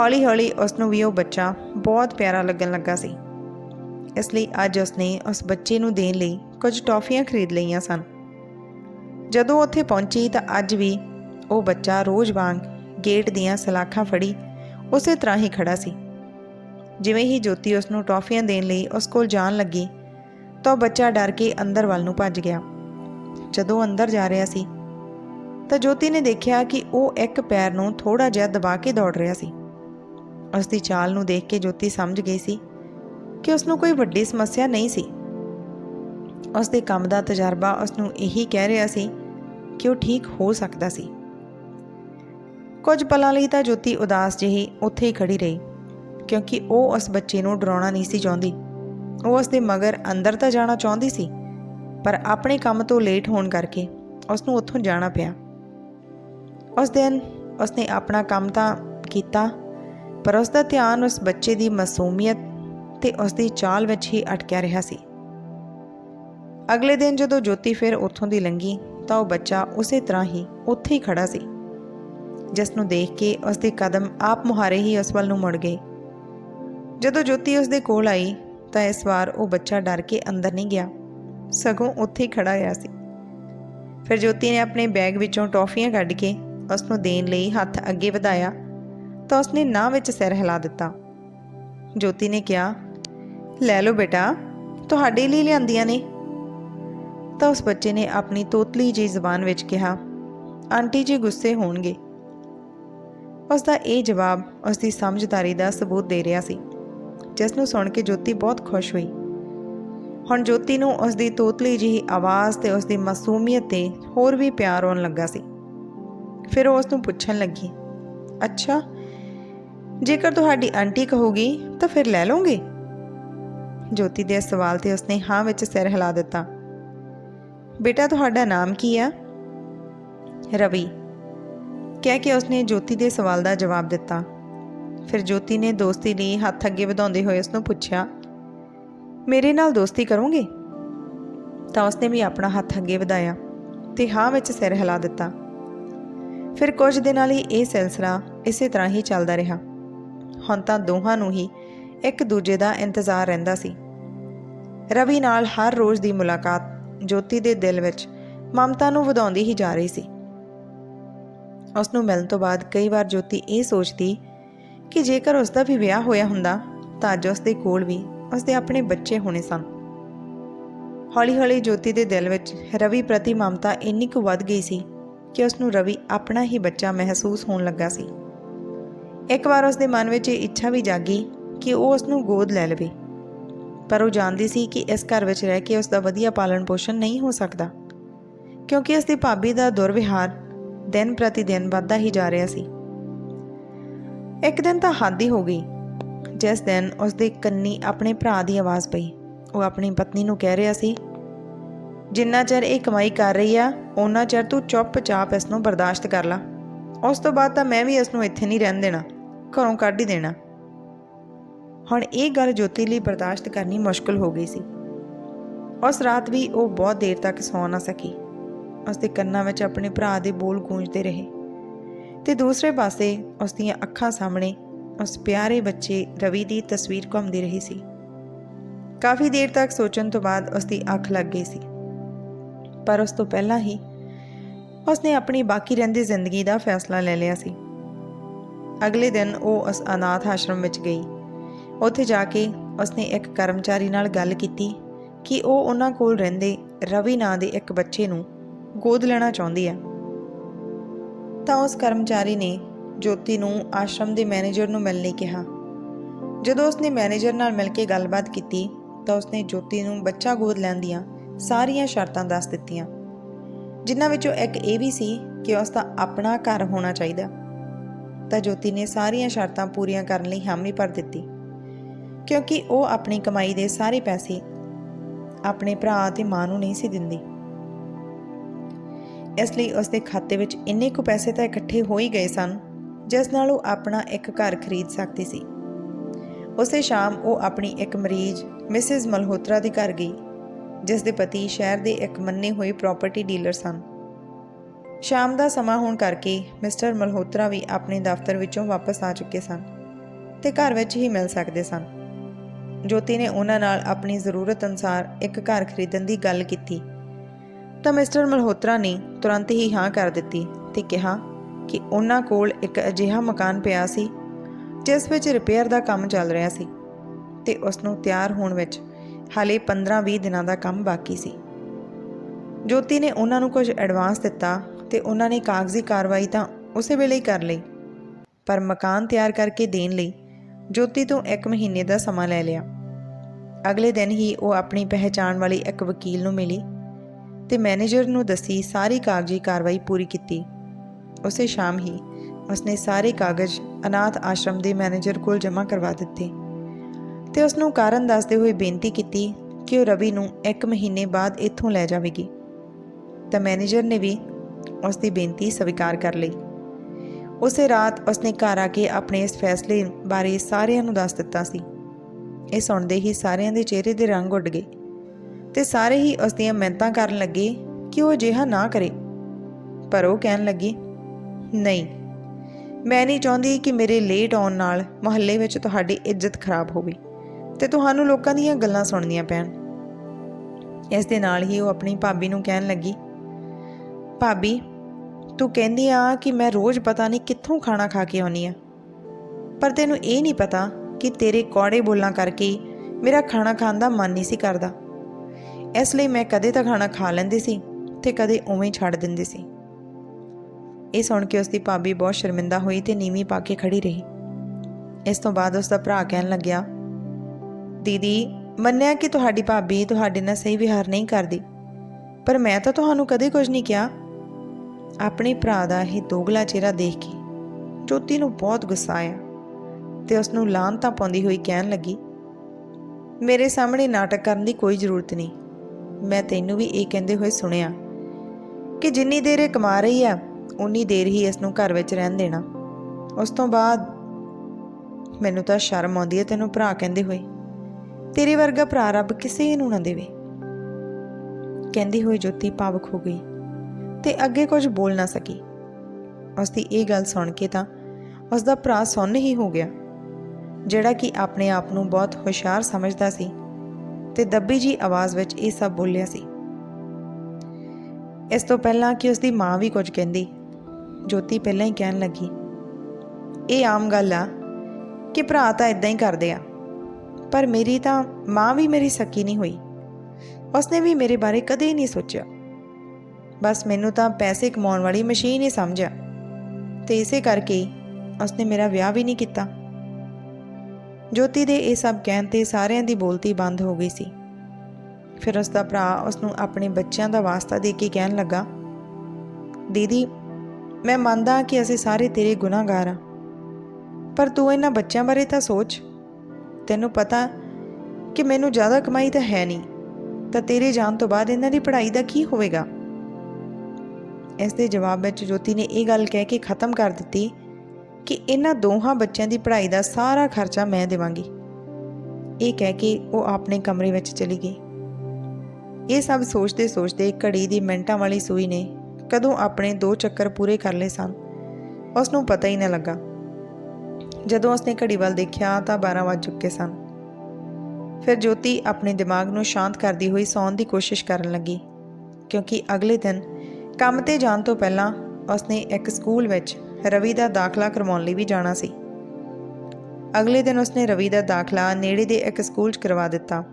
ਹੌਲੀ-ਹੌਲੀ ਉਸ ਨੂੰ ਵੀ ਉਹ ਬੱਚਾ ਬਹੁਤ ਪਿਆਰਾ ਲੱਗਣ ਲੱਗਾ ਸੀ। ਇਸ ਲਈ ਅੱਜ ਉਸਨੇ ਉਸ ਬੱਚੇ ਨੂੰ ਦੇਣ ਲਈ ਕੁਝ ਟੌਫੀਆਂ ਖਰੀਦ ਲਈਆਂ ਸਨ। ਜਦੋਂ ਉੱਥੇ ਪਹੁੰਚੀ ਤਾਂ ਅੱਜ ਵੀ ਉਹ ਬੱਚਾ ਰੋਜ਼ ਵਾਂਗ ਗੇਟ ਦੀਆਂ ਸਲਾਖਾਂ ਫੜੀ ਉਸੇ ਤਰ੍ਹਾਂ ਹੀ ਖੜਾ ਸੀ। ਜਿਵੇਂ ਹੀ ਜੋਤੀ ਉਸ ਨੂੰ ਟੌਫੀਆਂ ਦੇਣ ਲਈ ਉਸ ਕੋਲ ਜਾਣ ਲੱਗੀ ਤਾਂ ਉਹ ਬੱਚਾ ਡਰ ਕੇ ਅੰਦਰ ਵੱਲ ਨੂੰ ਭੱਜ ਗਿਆ। ਜਦੋਂ ਅੰਦਰ ਜਾ ਰਿਹਾ ਸੀ, ਤਾਂ ਜੋਤੀ ਨੇ ਦੇਖਿਆ ਕਿ ਉਹ ਇੱਕ ਪੈਰ ਨੂੰ ਥੋੜਾ ਜਿਹਾ ਦਬਾ ਕੇ ਦੌੜ ਰਿਹਾ ਸੀ। ਉਸ ਦੀ ਚਾਲ ਨੂੰ ਦੇਖ ਕੇ ਜੋਤੀ ਸਮਝ ਗਈ ਸੀ ਕਿ ਉਸ ਨੂੰ ਕੋਈ ਵੱਡੀ ਸਮੱਸਿਆ ਨਹੀਂ ਸੀ। ਉਸ ਦੇ ਕੰਮ ਦਾ ਤਜਰਬਾ ਉਸ ਨੂੰ ਇਹੀ ਕਹਿ ਰਿਹਾ ਸੀ ਕਿ ਉਹ ਠੀਕ ਹੋ ਸਕਦਾ ਸੀ। ਕੁਝ ਪਲਾਂ ਲਈ ਤਾਂ ਜੋਤੀ ਉਦਾਸ ਜਿਹੀ ਉੱਥੇ ਹੀ ਖੜੀ ਰਹੀ, ਕਿਉਂਕਿ ਉਹ ਉਸ ਬੱਚੇ ਨੂੰ ਡਰਾਉਣਾ ਨਹੀਂ ਸੀ ਚਾਹੁੰਦੀ। ਉਹ ਉਸ ਦੇ ਮਗਰ ਅੰਦਰ ਤਾਂ ਜਾਣਾ ਚਾਹੁੰਦੀ ਸੀ, ਪਰ ਆਪਣੇ ਕੰਮ ਤੋਂ ਲੇਟ ਹੋਣ ਕਰਕੇ ਉਸ ਨੂੰ ਉੱਥੋਂ ਜਾਣਾ ਪਿਆ। ਉਸ ਦਿਨ ਉਸਨੇ ਆਪਣਾ ਕੰਮ ਤਾਂ ਕੀਤਾ, ਪਰ ਉਸ ਦਾ ਧਿਆਨ ਉਸ ਬੱਚੇ ਦੀ ਮਾਸੂਮੀਅਤ ਤੇ ਉਸ ਦੀ ਚਾਲ ਵਿੱਚ ਹੀ ਅਟਕਿਆ ਰਿਹਾ ਸੀ। ਅਗਲੇ ਦਿਨ ਜਦੋਂ ਜੋਤੀ ਫਿਰ ਉੱਥੋਂ ਦੀ ਲੰਗੀ ਤਾਂ ਉਹ ਬੱਚਾ ਉਸੇ ਤਰ੍ਹਾਂ ਹੀ ਉੱਥੇ ਹੀ ਖੜਾ ਸੀ ਜਿਸ ਨੂੰ ਦੇਖ ਕੇ ਉਸ ਦੇ ਕਦਮ ਆਪ ਮੁਹਾਰੇ ਹੀ ਉਸ ਵੱਲ ਨੂੰ ਮੁੜ ਗਏ। ਜਦੋਂ ਜੋਤੀ ਉਸ ਦੇ ਕੋਲ ਆਈ ਤਾਂ ਇਸ ਵਾਰ ਉਹ ਬੱਚਾ ਡਰ ਕੇ ਅੰਦਰ ਨਹੀਂ ਗਿਆ। ਸਗੋਂ ਉੱਥੇ ਹੀ ਖੜਾ ਰਿਹਾ ਸੀ। ਫਿਰ ਜੋਤੀ ਨੇ ਆਪਣੇ ਬੈਗ ਵਿੱਚੋਂ ਟੌਫੀਆਂ ਕੱਢ ਕੇ ਉਸ ਨੂੰ ਦੇਣ ਲਈ ਹੱਥ ਅੱਗੇ ਵਧਾਇਆ ਤਾਂ ਉਸਨੇ ਨਾ ਵਿੱਚ ਸਿਰ ਹਿਲਾ ਦਿੱਤਾ। ਜੋਤੀ ਨੇ ਕਿਹਾ, ਲੈ ਲਓ ਬੇਟਾ, ਤੁਹਾਡੇ ਲਈ ਲਿਆਂਦੀਆਂ ਨੇ। ਤਾਂ ਉਸ ਬੱਚੇ ਨੇ ਆਪਣੀ ਤੋਤਲੀ ਜਿਹੀ ਜ਼ੁਬਾਨ ਵਿੱਚ ਕਿਹਾ, ਆਂਟੀ ਜੀ ਗੁੱਸੇ ਹੋਣਗੇ। ਉਸ ਦਾ ਇਹ ਜਵਾਬ ਉਸ ਦੀ ਸਮਝਦਾਰੀ ਦਾ ਸਬੂਤ ਦੇ ਰਿਹਾ ਸੀ। ਜਿਸ ਨੂੰ ਸੁਣ ਕੇ ਜੋਤੀ ਬਹੁਤ ਖੁਸ਼ ਹੋਈ। ਹੁਣ ਜੋਤੀ ਨੂੰ ਉਸ ਦੀ ਤੋਤਲੀ ਜਿਹੀ ਆਵਾਜ਼ ਤੇ ਉਸ ਦੀ ਮਾਸੂਮੀਅਤ ਤੇ ਹੋਰ ਵੀ ਪਿਆਰ ਆਉਣ ਲੱਗਾ ਸੀ। ਫਿਰ ਉਹ ਉਸ ਨੂੰ ਪੁੱਛਣ ਲੱਗੀ, ਅੱਛਾ, ਜੇਕਰ ਤੁਹਾਡੀ ਆਂਟੀ ਕਹੂਗੀ ਤਾਂ ਫਿਰ ਲੈ ਲਓਗੇ? ਜੋਤੀ ਦੇ ਸਵਾਲ ਤੇ ਉਸਨੇ ਹਾਂ ਵਿੱਚ ਸਿਰ ਹਿਲਾ ਦਿੱਤਾ। ਬੇਟਾ, ਤੁਹਾਡਾ ਨਾਮ ਕੀ ਆ? ਰਵੀ। ਕਹਿ ਕੇ ਉਸਨੇ ਜੋਤੀ ਦੇ ਸਵਾਲ ਦਾ ਜਵਾਬ ਦਿੱਤਾ। ਫਿਰ ਜੋਤੀ ਨੇ ਦੋਸਤੀ ਲਈ ਹੱਥ ਅੱਗੇ ਵਧਾਉਂਦੇ ਹੋਏ ਉਸ ਨੂੰ ਪੁੱਛਿਆ, ਮੇਰੇ ਨਾਲ ਦੋਸਤੀ ਕਰੋਗੇ? ਤਾਂ ਉਸਨੇ ਵੀ ਆਪਣਾ ਹੱਥ ਅੱਗੇ ਵਧਾਇਆ ਤੇ ਹਾਂ ਵਿੱਚ ਸਿਰ ਹਿਲਾ ਦਿੱਤਾ। ਫਿਰ ਕੁਝ ਦਿਨਾਂ ਲਈ ਇਹ ਸਿਲਸਿਲਾ ਇਸੇ ਤਰ੍ਹਾਂ ਹੀ ਚੱਲਦਾ ਰਿਹਾ। ਹੁਣ ਤਾਂ ਦੋਹਾਂ ਨੂੰ ਹੀ ਇੱਕ ਦੂਜੇ ਦਾ ਇੰਤਜ਼ਾਰ ਰਹਿੰਦਾ ਸੀ। ਰਵੀ ਨਾਲ ਹਰ ਰੋਜ਼ ਦੀ ਮੁਲਾਕਾਤ ਜੋਤੀ ਦੇ ਦਿਲ ਵਿੱਚ ਮਮਤਾ ਨੂੰ ਵਧਾਉਂਦੀ ਹੀ ਜਾ ਰਹੀ ਸੀ। ਉਸ ਨੂੰ ਮਿਲਣ ਤੋਂ ਬਾਅਦ ਕਈ ਵਾਰ ਜੋਤੀ ਇਹ ਸੋਚਦੀ ਕਿ ਜੇਕਰ ਉਸ ਦਾ ਵੀ ਵਿਆਹ ਹੋਇਆ ਹੁੰਦਾ, ਤਾਂ ਅੱਜ ਉਸ ਦੇ ਕੋਲ ਵੀ ਉਸ ਦੇ ਆਪਣੇ ਬੱਚੇ ਹੋਣੇ ਸਨ। ਹੌਲੀ-ਹੌਲੀ ਜੋਤੀ ਦੇ ਦਿਲ ਵਿੱਚ ਰਵੀ ਪ੍ਰਤੀ ਮਮਤਾ ਇੰਨੀ ਕੁ ਵੱਧ ਗਈ ਸੀ ਕਿ ਉਸ ਨੂੰ ਰਵੀ ਆਪਣਾ ਹੀ ਬੱਚਾ ਮਹਿਸੂਸ ਹੋਣ ਲੱਗਾ ਸੀ। ਇੱਕ ਵਾਰ ਉਸ ਦੇ ਮਨ ਵਿੱਚ ਇਹ ਇੱਛਾ ਵੀ ਜਾਗੀ ਕਿ ਉਹ ਉਸ ਨੂੰ ਗੋਦ ਲੈ ਲਵੇ। ਪਰ ਉਹ ਜਾਣਦੀ ਸੀ ਕਿ ਇਸ ਘਰ ਵਿੱਚ ਰਹਿ ਕੇ ਉਸ ਦਾ ਵਧੀਆ ਪਾਲਣ ਪੋਸ਼ਣ ਨਹੀਂ ਹੋ ਸਕਦਾ, ਕਿਉਂਕਿ ਉਸ ਦੀ ਭਾਬੀ ਦਾ ਦੁਰਵਿਹਾਰ ਦਿਨ ਪ੍ਰਤੀ ਦਿਨ ਵੱਧਦਾ ਹੀ ਜਾ ਰਿਹਾ ਸੀ। ਇੱਕ ਦਿਨ ਤਾਂ ਹੱਦ ਹੀ ਹੋ ਗਈ। ਜਿਸ ਦਿਨ ਉਸ ਦੇ ਕੰਨੀ ਆਪਣੇ ਭਰਾ ਦੀ ਆਵਾਜ਼ ਪਈ। ਉਹ ਆਪਣੀ ਪਤਨੀ ਨੂੰ ਕਹਿ ਰਿਹਾ ਸੀ, ਜਿੰਨਾ ਚਿਰ ਇਹ ਕਮਾਈ ਕਰ ਰਹੀ ਆ ਉਹਨਾਂ ਚਿਰ ਤੂੰ ਚੁੱਪਚਾਪ ਇਸ ਨੂੰ ਬਰਦਾਸ਼ਤ ਕਰ ਲਾ। ਉਸ ਤੋਂ ਬਾਅਦ ਤਾਂ ਮੈਂ ਵੀ ਇਸ ਨੂੰ ਇੱਥੇ ਨਹੀਂ ਰਹਿਣ ਦੇਣਾ, ਘਰੋਂ ਕੱਢ ਹੀ ਦੇਣਾ। ਹੁਣ ਇਹ ਗੱਲ ਜੋਤੀ ਲਈ ਬਰਦਾਸ਼ਤ ਕਰਨੀ ਮੁਸ਼ਕਲ ਹੋ ਗਈ ਸੀ। ਉਸ ਰਾਤ ਵੀ ਉਹ ਬਹੁਤ ਦੇਰ ਤੱਕ ਸੌ ਨਾ ਸਕੀ। ਉਸ ਦੇ ਕੰਨਾਂ ਵਿੱਚ ਆਪਣੇ ਭਰਾ ਦੇ ਬੋਲ ਗੂੰਜਦੇ ਰਹੇ। ਤੇ ਦੂਸਰੇ ਪਾਸੇ ਉਸ ਦੀਆਂ ਅੱਖਾਂ ਸਾਹਮਣੇ ਉਸ ਪਿਆਰੇ ਬੱਚੇ ਰਵੀ ਦੀ ਤਸਵੀਰ ਘੁੰਮਦੀ ਰਹੀ ਸੀ। ਕਾਫੀ ਦੇਰ ਤੱਕ ਸੋਚਣ ਤੋਂ ਬਾਅਦ ਉਸ ਦੀ ਅੱਖ ਲੱਗ ਗਈ ਸੀ। ਪਰ ਉਸ ਤੋਂ ਪਹਿਲਾਂ ਹੀ ਉਸਨੇ ਆਪਣੀ ਬਾਕੀ ਰਹਿੰਦੀ ਜ਼ਿੰਦਗੀ ਦਾ ਫੈਸਲਾ ਲੈ ਲਿਆ ਸੀ। ਅਗਲੇ ਦਿਨ ਉਹ ਉਸ ਅਨਾਥ ਆਸ਼ਰਮ ਵਿੱਚ ਗਈ। ਉੱਥੇ ਜਾ ਕੇ ਉਸਨੇ ਇੱਕ ਕਰਮਚਾਰੀ ਨਾਲ ਗੱਲ ਕੀਤੀ ਕਿ ਉਹ ਉਹਨਾਂ ਕੋਲ ਰਹਿੰਦੇ ਰਵੀ ਨਾਂ ਦੇ ਇੱਕ ਬੱਚੇ ਨੂੰ ਗੋਦ ਲੈਣਾ ਚਾਹੁੰਦੀ ਹੈ। ਤਾਂ ਉਸ ਕਰਮਚਾਰੀ ਨੇ ਜੋਤੀ ਨੂੰ ਆਸ਼ਰਮ ਦੇ ਮੈਨੇਜਰ ਨੂੰ ਮਿਲਣ ਲਈ ਕਿਹਾ। ਜਦੋਂ ਉਸਨੇ ਮੈਨੇਜਰ ਨਾਲ ਮਿਲ ਕੇ ਗੱਲਬਾਤ ਕੀਤੀ, ਤਾਂ ਉਸਨੇ ਜੋਤੀ ਨੂੰ ਬੱਚਾ ਗੋਦ ਲੈਣ ਦੀਆਂ ਸਾਰੀਆਂ ਸ਼ਰਤਾਂ ਦੱਸ ਦਿੱਤੀਆਂ, ਜਿਨ੍ਹਾਂ ਵਿੱਚੋਂ ਇੱਕ ਇਹ ਵੀ ਸੀ ਕਿ ਉਸ ਦਾ ਆਪਣਾ ਘਰ ਹੋਣਾ ਚਾਹੀਦਾ। ਤਾਂ ਜੋਤੀ ਨੇ ਸਾਰੀਆਂ ਸ਼ਰਤਾਂ ਪੂਰੀਆਂ ਕਰਨ ਲਈ ਹਾਮੀ ਭਰ ਦਿੱਤੀ, ਕਿਉਂਕਿ ਉਹ ਆਪਣੀ ਕਮਾਈ ਦੇ ਸਾਰੇ ਪੈਸੇ ਆਪਣੇ ਭਰਾ ਅਤੇ ਮਾਂ ਨੂੰ ਨਹੀਂ ਸੀ ਦਿੰਦੀ। ਇਸ ਲਈ ਉਸ ਦੇ ਖਾਤੇ ਵਿੱਚ ਇੰਨੇ ਕੁ ਪੈਸੇ ਤਾਂ ਇਕੱਠੇ ਹੋ ਹੀ ਗਏ ਸਨ, ਜਿਸ ਨਾਲ ਉਹ ਆਪਣਾ ਇੱਕ ਘਰ ਖਰੀਦ ਸਕਦੀ ਸੀ। ਉਸੇ ਸ਼ਾਮ ਉਹ ਆਪਣੀ ਇੱਕ ਮਰੀਜ਼, ਮਿਸਿਸ ਮਲਹੋਤਰਾ ਦੇ ਘਰ ਗਈ, ਜਿਸ ਦੇ ਪਤੀ ਸ਼ਹਿਰ ਦੇ ਇੱਕ ਮੰਨੇ ਹੋਏ ਪ੍ਰਾਪਰਟੀ ਡੀਲਰ ਸਨ। ਸ਼ਾਮ ਦਾ ਸਮਾਂ ਹੋਣ ਕਰਕੇ ਮਿਸਟਰ ਮਲਹੋਤਰਾ ਵੀ ਆਪਣੇ ਦਫ਼ਤਰ ਵਿੱਚੋਂ ਵਾਪਸ ਆ ਚੁੱਕੇ ਸਨ ਤੇ ਘਰ ਵਿੱਚ ਹੀ ਮਿਲ ਸਕਦੇ ਸਨ। ਜੋਤੀ ਨੇ ਉਹਨਾਂ ਨਾਲ ਆਪਣੀ ਜ਼ਰੂਰਤ ਅਨੁਸਾਰ ਇੱਕ ਘਰ ਖਰੀਦਣ ਦੀ ਗੱਲ ਕੀਤੀ। ਤਾਂ ਮਿਸਟਰ ਮਲਹੋਤਰਾ ਨੇ ਤੁਰੰਤ ਹੀ ਹਾਂ ਕਰ ਦਿੱਤੀ ਤੇ ਕਿਹਾ ਕਿ ਉਹਨਾਂ ਕੋਲ ਇੱਕ ਅਜਿਹਾ ਮਕਾਨ ਪਿਆ ਸੀ, ਜਿਸ ਵਿੱਚ ਰਿਪੇਅਰ ਦਾ ਕੰਮ ਚੱਲ ਰਿਹਾ ਸੀ ਤੇ ਉਸ ਨੂੰ ਤਿਆਰ ਹੋਣ ਵਿੱਚ ਹਾਲੇ 15-20 ਦਿਨਾਂ ਦਾ ਕੰਮ ਬਾਕੀ ਸੀ। ਜੋਤੀ ਨੇ ਉਹਨਾਂ ਨੂੰ ਕੁਝ ਐਡਵਾਂਸ ਦਿੱਤਾ ਤੇ ਉਹਨਾਂ ਨੇ ਕਾਗਜ਼ੀ ਕਾਰਵਾਈ ਤਾਂ ਉਸੇ ਵੇਲੇ ਹੀ ਕਰ ਲਈ, ਪਰ ਮਕਾਨ ਤਿਆਰ ਕਰਕੇ ਦੇਣ ਲਈ ਜੋਤੀ ਤੋਂ 1 ਮਹੀਨੇ ਦਾ ਸਮਾਂ ਲੈ ਲਿਆ। ਅਗਲੇ ਦਿਨ ਹੀ ਉਹ ਆਪਣੀ ਪਹਿਚਾਣ ਵਾਲੀ ਇੱਕ ਵਕੀਲ ਨੂੰ ਮਿਲੀ ਤੇ ਮੈਨੇਜਰ ਨੂੰ ਦੱਸੀ ਸਾਰੀ ਕਾਗਜ਼ੀ ਕਾਰਵਾਈ ਪੂਰੀ ਕੀਤੀ। ਉਸੇ ਸ਼ਾਮ ਹੀ ਉਸਨੇ ਸਾਰੇ ਕਾਗਜ਼ ਅਨਾਥ ਆਸ਼ਰਮ ਦੇ ਮੈਨੇਜਰ ਕੋਲ ਜਮ੍ਹਾਂ ਕਰਵਾ ਦਿੱਤੇ ਤੇ ਉਸ ਨੂੰ ਕਾਰਨ ਦੱਸਦੇ ਹੋਏ ਬੇਨਤੀ ਕੀਤੀ ਕਿ ਉਹ ਰਵੀ ਨੂੰ 1 ਮਹੀਨੇ ਬਾਅਦ ਇੱਥੋਂ ਲੈ ਜਾਵੇਗੀ। ਤਾਂ ਮੈਨੇਜਰ ਨੇ ਵੀ ਉਸ ਦੀ ਬੇਨਤੀ ਸਵੀਕਾਰ ਕਰ ਲਈ। ਉਸੇ ਰਾਤ ਉਸਨੇ ਘਰ ਆ ਕੇ ਆਪਣੇ ਇਸ ਫੈਸਲੇ ਬਾਰੇ ਸਾਰਿਆਂ ਨੂੰ ਦੱਸ ਦਿੱਤਾ ਸੀ। ਇਹ ਸੁਣਦੇ ਹੀ ਸਾਰਿਆਂ ਦੇ ਚਿਹਰੇ ਦੇ ਰੰਗ ਉੱਡ ਗਏ। ਤੇ ਸਾਰੇ ਹੀ ਉਸ ਦੀਆਂ ਮਿਹਨਤਾਂ ਕਰਨ ਲੱਗੇ ਕਿ ਉਹ ਅਜਿਹਾ ਨਾ ਕਰੇ। ਪਰ ਉਹ ਕਹਿਣ ਲੱਗੀ, ਨਹੀਂ, ਮੈਂ ਨਹੀਂ ਚਾਹੁੰਦੀ ਕਿ ਮੇਰੇ ਲੇਟ ਆਉਣ ਨਾਲ ਮੁਹੱਲੇ ਵਿੱਚ ਤੁਹਾਡੀ ਇੱਜ਼ਤ ਖਰਾਬ ਹੋਵੇ ਤੇ ਤੁਹਾਨੂੰ ਲੋਕਾਂ ਦੀਆਂ ਗੱਲਾਂ ਸੁਣਨੀਆਂ ਪੈਣ। ਇਸ ਦੇ ਨਾਲ ਹੀ ਉਹ ਆਪਣੀ ਭਾਬੀ ਨੂੰ ਕਹਿਣ ਲੱਗੀ, ਭਾਬੀ, ਤੂੰ ਕਹਿੰਦੀ ਆ ਕਿ ਮੈਂ ਰੋਜ਼ ਪਤਾ ਨਹੀਂ ਕਿੱਥੋਂ ਖਾਣਾ ਖਾ ਕੇ ਆਉਣੀ ਆ ਪਰ ਤੈਨੂੰ ਇਹ ਨਹੀਂ ਪਤਾ ਕਿ ਤੇਰੇ ਕੌੜੇ ਬੋਲਾਂ ਕਰਕੇ ਮੇਰਾ ਖਾਣਾ ਖਾਣ ਦਾ ਮਨ ਨਹੀਂ ਸੀ ਕਰਦਾ। ਇਸ ਲਈ ਮੈਂ ਕਦੇ ਤਾਂ ਖਾਣਾ ਖਾ ਲੈਂਦੀ ਸੀ ਤੇ ਕਦੇ ਉਵੇਂ ਹੀ ਛੱਡ ਦਿੰਦੀ ਸੀ। ਇਹ ਸੁਣ ਕੇ ਉਸ ਦੀ ਭਾਬੀ ਬਹੁਤ ਸ਼ਰਮਿੰਦਾ ਹੋਈ ਤੇ ਨੀਵੀਂ ਪਾ ਕੇ ਖੜੀ ਰਹੀ। ਇਸ ਤੋਂ ਬਾਅਦ ਉਸ ਦਾ ਭਰਾ ਕਹਿਣ ਲੱਗਿਆ, ਦੀਦੀ, ਮੰਨਿਆ ਕਿ ਤੁਹਾਡੀ ਭਾਬੀ ਤੁਹਾਡੇ ਨਾਲ ਸਹੀ ਵਿਹਾਰ ਨਹੀਂ ਕਰਦੀ, ਪਰ ਮੈਂ ਤਾਂ ਤੁਹਾਨੂੰ ਕਦੇ ਕੁਝ ਨਹੀਂ ਕਿਹਾ। ਆਪਣੇ ਭਰਾ ਦਾ ਇਹ ਦੋਗਲਾ ਚਿਹਰਾ ਦੇਖ ਕੇ ਜੋਤੀ ਨੂੰ ਬਹੁਤ ਗੁੱਸਾ ਆਇਆ ਤੇ ਉਸ ਨੂੰ ਲਾਂਤਾਂ ਪਾਉਂਦੀ ਹੋਈ ਕਹਿਣ ਲੱਗੀ, ਮੇਰੇ ਸਾਹਮਣੇ ਨਾਟਕ ਕਰਨ ਦੀ ਕੋਈ ਜ਼ਰੂਰਤ ਨਹੀਂ। ਮੈਂ ਤੈਨੂੰ ਵੀ ਇਹ ਕਹਿੰਦੇ ਹੋਏ ਸੁਣਿਆ ਕਿ ਜਿੰਨੀ ਦੇਰ ਇਹ ਕਮਾ ਰਹੀ ਆ, ਉਨੀ ਦੇਰ ਹੀ ਇਸ ਨੂੰ ਘਰ ਵਿੱਚ ਰਹਿਣ ਦੇਣਾ। ਉਸ ਤੋਂ ਬਾਅਦ ਮੈਨੂੰ ਤਾਂ ਸ਼ਰਮ ਆਉਂਦੀ ਹੈ ਤੈਨੂੰ ਭਰਾ ਕਹਿੰਦੇ ਹੋਏ। ਤੇਰੇ ਵਰਗਾ ਭਰਾ ਰੱਬ ਕਿਸੇ ਨੂੰ ਨਾ ਦੇਵੇ। ਕਹਿੰਦੀ ਹੋਈ ਜੋਤੀ ਭਾਵੁਕ ਹੋ ਗਈ ਤੇ ਅੱਗੇ ਕੁਝ ਬੋਲ ਨਾ ਸਕੀ। ਉਸ ਦੀ ਇਹ ਗੱਲ ਸੁਣ ਕੇ ਤਾਂ ਉਸ ਦਾ ਭਰਾ ਸੁੰਨ ਹੀ ਹੋ ਗਿਆ, ਜਿਹੜਾ ਕਿ ਆਪਣੇ ਆਪ ਨੂੰ ਬਹੁਤ ਹੁਸ਼ਿਆਰ ਸਮਝਦਾ ਸੀ। ਤੇ ਦੱਬੀ ਜੀ ਆਵਾਜ਼ ਵਿੱਚ ਇਹ ਸਭ ਬੋਲਿਆ ਸੀ। ਇਸ ਤੋਂ ਪਹਿਲਾਂ ਕਿ ਉਸ ਦੀ ਮਾਂ ਵੀ ਕੁਝ ਕਹਿੰਦੀ, ਜੋਤੀ ਪਹਿਲਾਂ ਹੀ ਕਹਿਣ ਲੱਗੀ, ਇਹ ਆਮ ਗੱਲ ਆ ਕਿ ਭਰਾ ਤਾਂ ਇਦਾਂ ਹੀ ਕਰਦੇ ਆ, ਪਰ ਮੇਰੀ ਤਾਂ ਮਾਂ ਵੀ ਮੇਰੀ ਸਕੀ ਨਹੀਂ ਹੋਈ। ਉਸਨੇ ਵੀ ਮੇਰੇ ਬਾਰੇ ਕਦੇ ਨਹੀਂ ਸੋਚਿਆ। ਬਸ ਮੈਨੂੰ ਤਾਂ ਪੈਸੇ ਕਮਾਉਣ ਵਾਲੀ ਮਸ਼ੀਨ ਹੀ ਸਮਝਿਆ ਤੇ ਇਸੇ ਕਰਕੇ ਉਸਨੇ ਮੇਰਾ ਵਿਆਹ ਵੀ ਨਹੀਂ ਕੀਤਾ। ਜੋਤੀ ਦੇ ਇਹ ਸਭ ਕਹਿਣ ਤੇ ਸਾਰਿਆਂ ਦੀ ਬੋਲਤੀ ਬੰਦ ਹੋ ਗਈ ਸੀ। ਫਿਰ ਉਸ ਦਾ ਭਰਾ ਉਸ ਨੂੰ ਆਪਣੇ ਬੱਚਿਆਂ ਦਾ ਵਾਸਤਾ ਦੇ ਕੇ ਕਹਿਣ ਲੱਗਾ, ਦੀਦੀ, ਮੈਂ ਮੰਨਦਾ ਕਿ ਅਸੀਂ ਸਾਰੇ ਤੇਰੇ ਗੁਨਾਹਗਾਰ ਹਾਂ, ਪਰ ਤੂੰ ਇਹਨਾਂ ਬੱਚਿਆਂ ਬਾਰੇ ਤਾਂ ਸੋਚ। ਤੈਨੂੰ ਪਤਾ ਕਿ ਮੈਨੂੰ ਜ਼ਿਆਦਾ ਕਮਾਈ ਤਾਂ ਹੈ ਨਹੀਂ, ਤਾਂ ਤੇਰੇ ਜਾਣ ਤੋਂ ਬਾਅਦ ਇਹਨਾਂ ਦੀ ਪੜ੍ਹਾਈ ਦਾ ਕੀ ਹੋਵੇਗਾ? ਇਸ ਦੇ ਜਵਾਬ ਵਿੱਚ ਜੋਤੀ ਨੇ ਇਹ ਗੱਲ ਕਹਿ ਕੇ ਖਤਮ ਕਰ ਦਿੱਤੀ ਕਿ ਇਹਨਾਂ ਦੋਹਾਂ ਬੱਚਿਆਂ ਦੀ ਪੜ੍ਹਾਈ ਦਾ ਸਾਰਾ ਖਰਚਾ ਮੈਂ ਦੇਵਾਂਗੀ। ਇਹ ਕਹਿ ਕੇ ਉਹ ਆਪਣੇ ਕਮਰੇ ਵਿੱਚ ਚਲੀ ਗਈ। ਇਹ ਸਭ ਸੋਚਦੇ ਸੋਚਦੇ ਘੜੀ ਦੀ ਮਿੰਟਾਂ ਵਾਲੀ ਸੂਈ ਨੇ ਕਦੋਂ ਆਪਣੇ ਦੋ ਚੱਕਰ ਪੂਰੇ ਕਰ ਲਏ ਸਨ। ਉਸ ਨੂੰ ਪਤਾ ਹੀ ਨਾ ਲੱਗਾ। ਜਦੋਂ ਉਸਨੇ ਘੜੀ ਵੱਲ ਦੇਖਿਆ ਤਾਂ 12 ਵੱਜ ਚੁੱਕੇ ਸਨ। ਫਿਰ ਜੋਤੀ ਆਪਣੇ ਦਿਮਾਗ ਨੂੰ ਸ਼ਾਂਤ ਕਰਦੀ ਹੋਈ ਸੌਣ ਦੀ ਕੋਸ਼ਿਸ਼ ਕਰਨ ਲੱਗੀ, ਕਿਉਂਕਿ ਅਗਲੇ ਦਿਨ ਕੰਮ ਤੇ ਜਾਣ ਤੋਂ ਪਹਿਲਾਂ ਉਸਨੇ ਇੱਕ ਸਕੂਲ ਵਿੱਚ ਰਵੀ ਦਾ ਦਾਖਲਾ ਕਰਵਾਉਣ ਲਈ ਵੀ ਜਾਣਾ ਸੀ। ਅਗਲੇ ਦਿਨ ਉਸਨੇ ਰਵੀ ਦਾ ਦਾਖਲਾ ਨੇੜੇ ਦੇ ਇੱਕ ਸਕੂਲ 'ਚ ਕਰਵਾ ਦਿੱਤਾ।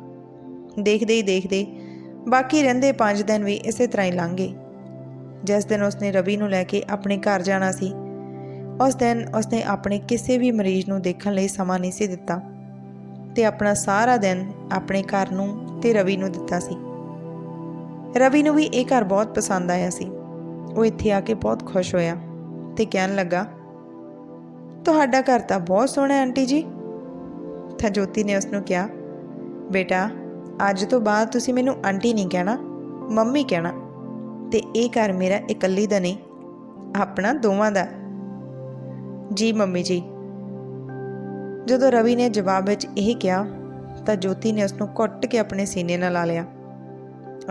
ਦੇਖਦੇ ਹੀ ਦੇਖਦੇ ਬਾਕੀ ਰਹਿੰਦੇ 5 ਦਿਨ ਵੀ ਇਸੇ ਤਰ੍ਹਾਂ ਹੀ ਲੰਘ ਗਏ। ਜਿਸ ਦਿਨ ਉਸਨੇ ਰਵੀ ਨੂੰ ਲੈ ਕੇ ਆਪਣੇ ਘਰ ਜਾਣਾ ਸੀ, ਉਸ ਦਿਨ ਉਸਨੇ ਆਪਣੇ ਕਿਸੇ ਵੀ ਮਰੀਜ਼ ਨੂੰ ਦੇਖਣ ਲਈ ਸਮਾਂ ਨਹੀਂ ਸੀ ਦਿੱਤਾ ਤੇ ਆਪਣਾ ਸਾਰਾ ਦਿਨ ਆਪਣੇ ਘਰ ਨੂੰ ਤੇ ਰਵੀ ਨੂੰ ਦਿੱਤਾ ਸੀ। ਰਵੀ ਨੂੰ ਵੀ ਇਹ ਘਰ ਬਹੁਤ ਪਸੰਦ ਆਇਆ ਸੀ। ਉਹ ਇੱਥੇ ਆ ਕੇ ਬਹੁਤ ਖੁਸ਼ ਹੋਇਆ। ਤੇ ਕਹਿਣ ਲੱਗਾ, ਤੁਹਾਡਾ ਘਰ ਤਾਂ ਬਹੁਤ ਸੋਹਣਾ ਹੈ, ਆਂਟੀ ਜੀ। ਤਾਂ ਜੋਤੀ ਨੇ ਉਸ ਨੂੰ ਕਿਹਾ, ਬੇਟਾ, ਅੱਜ ਤੋਂ ਬਾਅਦ ਤੁਸੀਂ ਮੈਨੂੰ ਆਂਟੀ ਨਹੀਂ ਕਹਿਣਾ, ਮੰਮੀ ਕਹਿਣਾ, ਤੇ ਇਹ ਘਰ ਮੇਰਾ ਇਕੱਲੀ ਦਾ ਨਹੀਂ, ਆਪਣਾ ਦੋਵਾਂ ਦਾ। ਜੀ ਮੰਮੀ ਜੀ। ਜਦੋਂ ਰਵੀ ਨੇ ਜਵਾਬ ਵਿੱਚ ਇਹ ਕਿਹਾ, ਤਾਂ ਜੋਤੀ ਨੇ ਉਸ ਨੂੰ ਘੁੱਟ ਕੇ ਆਪਣੇ ਸੀਨੇ ਨਾਲ ਲਾ ਲਿਆ।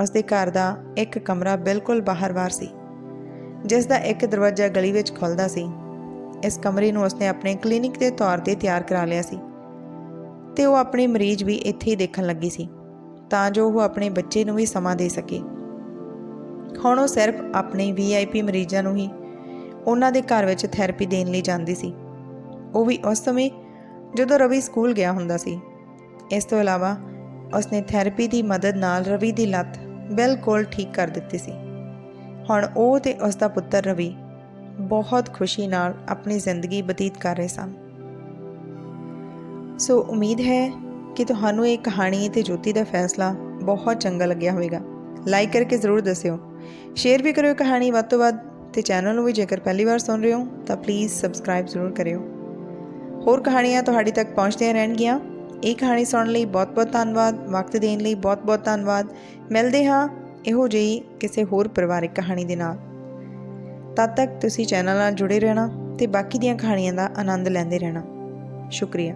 ਉਸ ਦੇ ਘਰ ਦਾ ਇੱਕ ਕਮਰਾ ਬਿਲਕੁਲ ਬਾਹਰ-ਬਾਹਰ ਸੀ। ਜਿਸ ਦਾ ਇੱਕ ਦਰਵਾਜ਼ਾ ਗਲੀ ਵਿੱਚ ਖੁੱਲਦਾ ਸੀ। ਇਸ ਕਮਰੇ ਨੂੰ ਉਸਨੇ ਆਪਣੇ ਕਲੀਨਿਕ ਦੇ ਤੌਰ ਤੇ ਤਿਆਰ ਕਰਾ ਲਿਆ ਸੀ। ਤੇ ਉਹ ਆਪਣੇ ਮਰੀਜ਼ ਵੀ ਇੱਥੇ ਹੀ ਦੇਖਣ ਲੱਗੀ ਸੀ, ਤਾਂ ਜੋ ਉਹ ਆਪਣੇ ਬੱਚੇ ਨੂੰ ਵੀ ਸਮਾਂ ਦੇ ਸਕੇ। ਹੁਣ ਉਹ ਸਿਰਫ ਆਪਣੇ ਵੀਆਈਪੀ ਮਰੀਜ਼ਾਂ ਨੂੰ ਹੀ ਉਹਨਾਂ ਦੇ ਘਰ ਵਿੱਚ ਥੈਰੇਪੀ ਦੇਣ ਲਈ ਜਾਂਦੀ ਸੀ। ਉਹ ਵੀ ਉਸ ਸਮੇਂ ਜਦੋਂ ਰਵੀ ਸਕੂਲ ਗਿਆ ਹੁੰਦਾ ਸੀ। ਇਸ ਤੋਂ ਇਲਾਵਾ ਉਸਨੇ ਥੈਰੇਪੀ ਦੀ ਮਦਦ ਨਾਲ ਰਵੀ ਦੀ ਲੱਤ ਬਿਲਕੁਲ ਠੀਕ ਕਰ ਦਿੱਤੀ ਸੀ। ਹੁਣ ਉਹ ਤੇ ਉਸ ਦਾ ਪੁੱਤਰ ਰਵੀ ਬਹੁਤ ਖੁਸ਼ੀ ਨਾਲ ਆਪਣੀ ਜ਼ਿੰਦਗੀ ਬਤੀਤ ਕਰ ਰਹੇ ਸਨ। ਸੋ ਉਮੀਦ ਹੈ ਕਿ ਤੁਹਾਨੂੰ ਇਹ ਕਹਾਣੀ ਤੇ ਜੋਤੀ ਦਾ ਫੈਸਲਾ ਬਹੁਤ ਚੰਗਾ ਲੱਗਿਆ ਹੋਵੇਗਾ। ਲਾਈਕ ਕਰਕੇ ਜ਼ਰੂਰ ਦੱਸਿਓ। ਸ਼ੇਅਰ ਵੀ ਕਰਿਓ ਕਹਾਣੀ ਵੱਧ ਤੋਂ ਵੱਧ ਤੇ ਚੈਨਲ ਨੂੰ ਵੀ ਜੇਕਰ ਪਹਿਲੀ ਵਾਰ ਸੁਣ ਰਹੇ ਹੋ ਤਾਂ ਪਲੀਜ਼ ਸਬਸਕ੍ਰਾਈਬ ਜ਼ਰੂਰ ਕਰਿਓ। ਹੋਰ ਕਹਾਣੀਆਂ ਤੁਹਾਡੇ ਤੱਕ ਪਹੁੰਚਦੀਆਂ ਰਹਿਣਗੀਆਂ। ਇਹ ਕਹਾਣੀ ਸੁਣਨ ਲਈ ਬਹੁਤ-ਬਹੁਤ ਧੰਨਵਾਦ। ਵਕਤ ਦੇਣ ਲਈ ਬਹੁਤ-ਬਹੁਤ ਧੰਨਵਾਦ। ਮਿਲਦੇ ਹਾਂ ਇਹੋ ਜਿਹੀ ਕਿਸੇ ਹੋਰ ਪਰਿਵਾਰਿਕ ਕਹਾਣੀ ਦੇ ਨਾਲ। ਤਦ ਤੱਕ ਤੁਸੀਂ ਚੈਨਲ ਨਾਲ ਜੁੜੇ ਰਹਿਣਾ ਤੇ ਬਾਕੀ ਦੀਆਂ ਕਹਾਣੀਆਂ ਦਾ ਆਨੰਦ ਲੈਂਦੇ ਰਹਿਣਾ। ਸ਼ੁਕਰੀਆ।